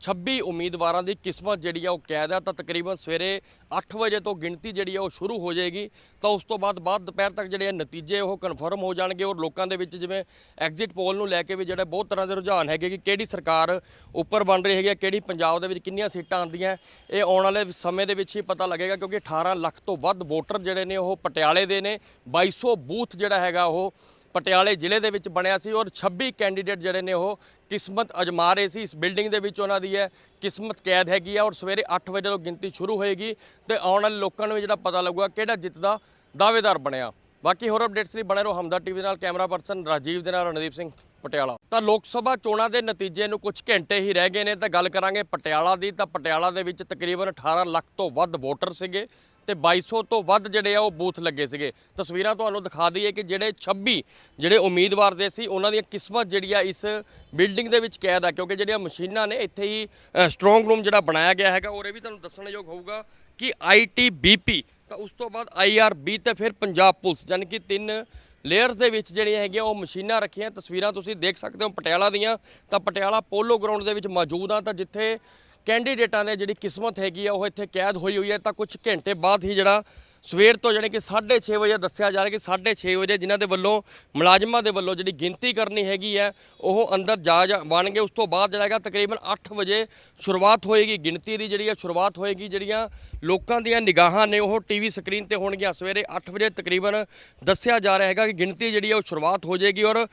26 ਉਮੀਦਵਾਰਾਂ ਦੀ ਕਿਸਮਤ ਜਿਹੜੀ ਆ ਉਹ ਕੈਦ ਆ। ਤਾਂ ਤਕਰੀਬਨ ਸਵੇਰੇ 8 ਵਜੇ ਤੋਂ ਗਿਣਤੀ ਜਿਹੜੀ ਆ ਉਹ ਸ਼ੁਰੂ ਹੋ ਜਾਏਗੀ। ਤਾਂ ਉਸ ਤੋਂ ਬਾਅਦ ਬਾਅਦ ਦੁਪਹਿਰ ਤੱਕ ਜਿਹੜੇ ਆ ਨਤੀਜੇ ਉਹ ਕਨਫਰਮ ਹੋ ਜਾਣਗੇ ਔਰ ਲੋਕਾਂ ਦੇ ਵਿੱਚ ਜਿਵੇਂ ਐਗਜ਼ਿਟ ਪੋਲ ਨੂੰ ਲੈ ਕੇ ਵੀ ਜਿਹੜੇ ਬਹੁਤ ਤਰ੍ਹਾਂ ਦੇ ਰੁਝਾਨ ਹੈਗੇ ਕਿ ਕਿਹੜੀ ਸਰਕਾਰ ਉੱਪਰ ਬਣ ਰਹੀ ਹੈਗੀ ਹੈ, ਕਿਹੜੀ ਪੰਜਾਬ ਦੇ ਵਿੱਚ ਕਿੰਨੀਆਂ ਸੀਟਾਂ ਆਉਂਦੀਆਂ। ਇਹ ਆਉਣ ਵਾਲੇ ਸਮੇਂ ਦੇ ਵਿੱਚ ਹੀ ਪਤਾ ਲੱਗੇਗਾ ਕਿਉਂਕਿ 18 ਲੱਖ ਤੋਂ ਵੱਧ ਵੋਟਰ ਜਿਹੜੇ ਨੇ ਉਹ ਪਟਿਆਲੇ ਦੇ ਨੇ। 2200 ਬੂਥ ਜਿਹੜਾ ਹੈਗਾ ਉਹ ਪਟਿਆਲੇ ਜ਼ਿਲ੍ਹੇ ਦੇ ਵਿੱਚ ਬਣਿਆ ਸੀ ਔਰ 26 ਕੈਂਡੀਡੇਟ ਜਿਹੜੇ ਨੇ ਉਹ ਕਿਸਮਤ ਅਜਮਾ ਰਹੇ ਸੀ। ਇਸ ਬਿਲਡਿੰਗ ਦੇ ਵਿੱਚ ਉਹਨਾਂ ਦੀ ਹੈ ਕਿਸਮਤ ਕੈਦ ਹੈਗੀ ਆ ਔਰ ਸਵੇਰੇ 8 ਵਜੇ ਤੋਂ ਗਿਣਤੀ ਸ਼ੁਰੂ ਹੋਏਗੀ ਤੇ ਆਉਣ ਵਾਲੇ ਲੋਕਾਂ ਨੂੰ ਵੀ ਜਿਹੜਾ ਪਤਾ ਲੱਗੂਗਾ ਕਿਹੜਾ ਜਿੱਤਦਾ ਦਾਅਵੇਦਾਰ ਬਣਿਆ। ਬਾਕੀ ਹੋਰ ਅਪਡੇਟਸ ਲਈ ਬਣੇ ਰਹੋ ਹਮਦਾ ਟੀਵੀ ਨਾਲ ਕੈਮਰਾ ਪਰਸਨ ਰਾਜੀਵ ਦੇ ਨਾਲ ਰਣਦੀਪ ਸਿੰਘ ਪਟਿਆਲਾ। ਤਾਂ ਲੋਕ ਸਭਾ ਚੋਣਾਂ ਦੇ ਨਤੀਜੇ ਨੂੰ ਕੁਝ ਘੰਟੇ ਹੀ ਰਹਿ ਗਏ ਨੇ ਤਾਂ ਗੱਲ ਕਰਾਂਗੇ ਪਟਿਆਲਾ ਦੀ। ਤਾਂ ਪਟਿਆਲਾ ਦੇ ਵਿੱਚ ਤਕਰੀਬਨ 18 ਲੱਖ ਤੋਂ ਵੱਧ ਵੋਟਰ ਸੀਗੇ। ਤੇ 2200 ਤੋਂ ਵੱਧ ਜਿਹੜੇ ਆ ਉਹ ਬੂਥ ਲੱਗੇ ਸੀਗੇ। ਤਸਵੀਰਾਂ ਤੁਹਾਨੂੰ ਦਿਖਾ ਦਈਏ ਕਿ ਜਿਹੜੇ 26 ਜਿਹੜੇ ਉਮੀਦਵਾਰ ਦੇ ਸੀ, ਉਹਨਾਂ ਦੀਆਂ ਕਿਸਮਤ ਜਿਹੜੀ ਆ ਇਸ ਬਿਲਡਿੰਗ ਦੇ ਵਿੱਚ ਕੈਦ ਆ, ਕਿਉਂਕਿ ਜਿਹੜੀਆਂ ਮਸ਼ੀਨਾਂ ਨੇ ਇੱਥੇ ਹੀ ਸਟਰੋਂਗ ਰੂਮ ਜਿਹੜਾ ਬਣਾਇਆ ਗਿਆ ਹੈਗਾ, ਔਰ ਇਹ ਵੀ ਤੁਹਾਨੂੰ ਦੱਸਣਯੋਗ ਹੋਊਗਾ ਕਿ ਆਈਟੀਬੀਪੀ ਤਾਂ ਉਸ ਤੋਂ ਬਾਅਦ ਆਈਆਰਬੀ ਤੇ ਫਿਰ ਪੰਜਾਬ ਪੁਲਿਸ ਯਾਨੀ ਕਿ ਤਿੰਨ ਲੇਅਰਸ ਦੇ ਵਿੱਚ ਜਿਹੜੀਆਂ ਹੈਗੀਆਂ, ਉਹ ਮਸ਼ੀਨਾਂ ਰੱਖੀਆਂ। ਤਸਵੀਰਾਂ ਤੁਸੀਂ ਦੇਖ ਸਕਦੇ ਹੋ ਪਟਿਆਲਾ ਦੀਆਂ, ਤਾਂ ਪਟਿਆਲਾ ਪੋਲੋ ਗਰਾਊਂਡ ਦੇ ਵਿੱਚ ਮੌਜੂਦ ਆ, ਤਾਂ ਜਿੱਥੇ ਕੈਂਡੀਡੇਟਾਂ ਦੇ ਜਿਹੜੀ ਕਿਸਮਤ ਹੈਗੀ ਆ, ਉਹ ਇੱਥੇ ਕੈਦ ਹੋਈ ਹੋਈ ਹੈ। ਤਾਂ ਕੁਝ ਘੰਟੇ ਬਾਅਦ ਹੀ ਜਿਹੜਾ ਸਵੇਰ ਤੋਂ ਜਾਣੀ ਕਿ 6:30 ਵਜੇ ਦੱਸਿਆ ਜਾ ਰਿਹਾ ਕਿ 6:30 ਵਜੇ ਜਿਨ੍ਹਾਂ ਦੇ ਵੱਲੋਂ, ਮੁਲਾਜ਼ਮਾਂ ਦੇ ਵੱਲੋਂ ਜਿਹੜੀ ਗਿਣਤੀ ਕਰਨੀ ਹੈਗੀ ਹੈ, ਉਹ ਅੰਦਰ ਜਾ ਜਾ ਬਣ ਗਏ ਉਸ ਤੋਂ ਬਾਅਦ ਜਿਹੜਾ ਹੈਗਾ ਤਕਰੀਬਨ 8 ਵਜੇ ਸ਼ੁਰੂਆਤ ਹੋਏਗੀ। ਗਿਣਤੀ ਦੀ ਜਿਹੜੀ ਹੈ ਸ਼ੁਰੂਆਤ ਹੋਏਗੀ ਜਿਹੜੀਆਂ ਲੋਕਾਂ ਦੀਆਂ ਨਿਗਾਹਾਂ ਨੇ, ਉਹ ਟੀਵੀ ਸਕਰੀਨ ਤੇ ਹੋਣਗੀਆਂ। ਸਵੇਰੇ 8 ਵਜੇ ਤਕਰੀਬਨ ਦੱਸਿਆ ਜਾ ਰਿਹਾ ਹੈਗਾ ਕਿ ਗਿਣਤੀ ਜਿਹੜੀ ਹੈ ਉਹ ਸ਼ੁਰੂਆਤ ਹੋ ਜਾਏਗੀ ਔਰ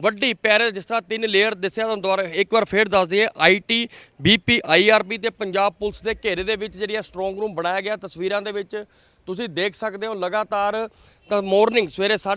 ਵੱਡੀ ਪੈਰੇ ਜਿਸ ਤਰ੍ਹਾਂ ਤਿੰਨ ਲੇਅਰ ਦੱਸਿਆ ਤੁਹਾਨੂੰ ਦੁਬਾਰਾ ਇੱਕ ਵਾਰ ਫੇਰ ਦੱਸ ਦਈਏ ਆਈਟੀ ਬੀਪੀ ਆਈਆਰਬੀ ਤੇ ਪੰਜਾਬ ਪੁਲਿਸ ਦੇ ਘੇਰੇ ਦੇ ਵਿੱਚ ਜਿਹੜੀਆਂ ਸਟਰੋਂਗ ਰੂਮ ਬਣਾਇਆ ਗਿਆ ਤਸਵੀਰਾਂ ਦੇ ਵਿੱਚ, ਤੁਸੀਂ ਦੇਖ ਸਕਦੇ ਹੋ ਲਗਾਤਾਰ ਤਾਂ ਮਾਰਨਿੰਗ ਸਵੇਰੇ ਸਾਢੇ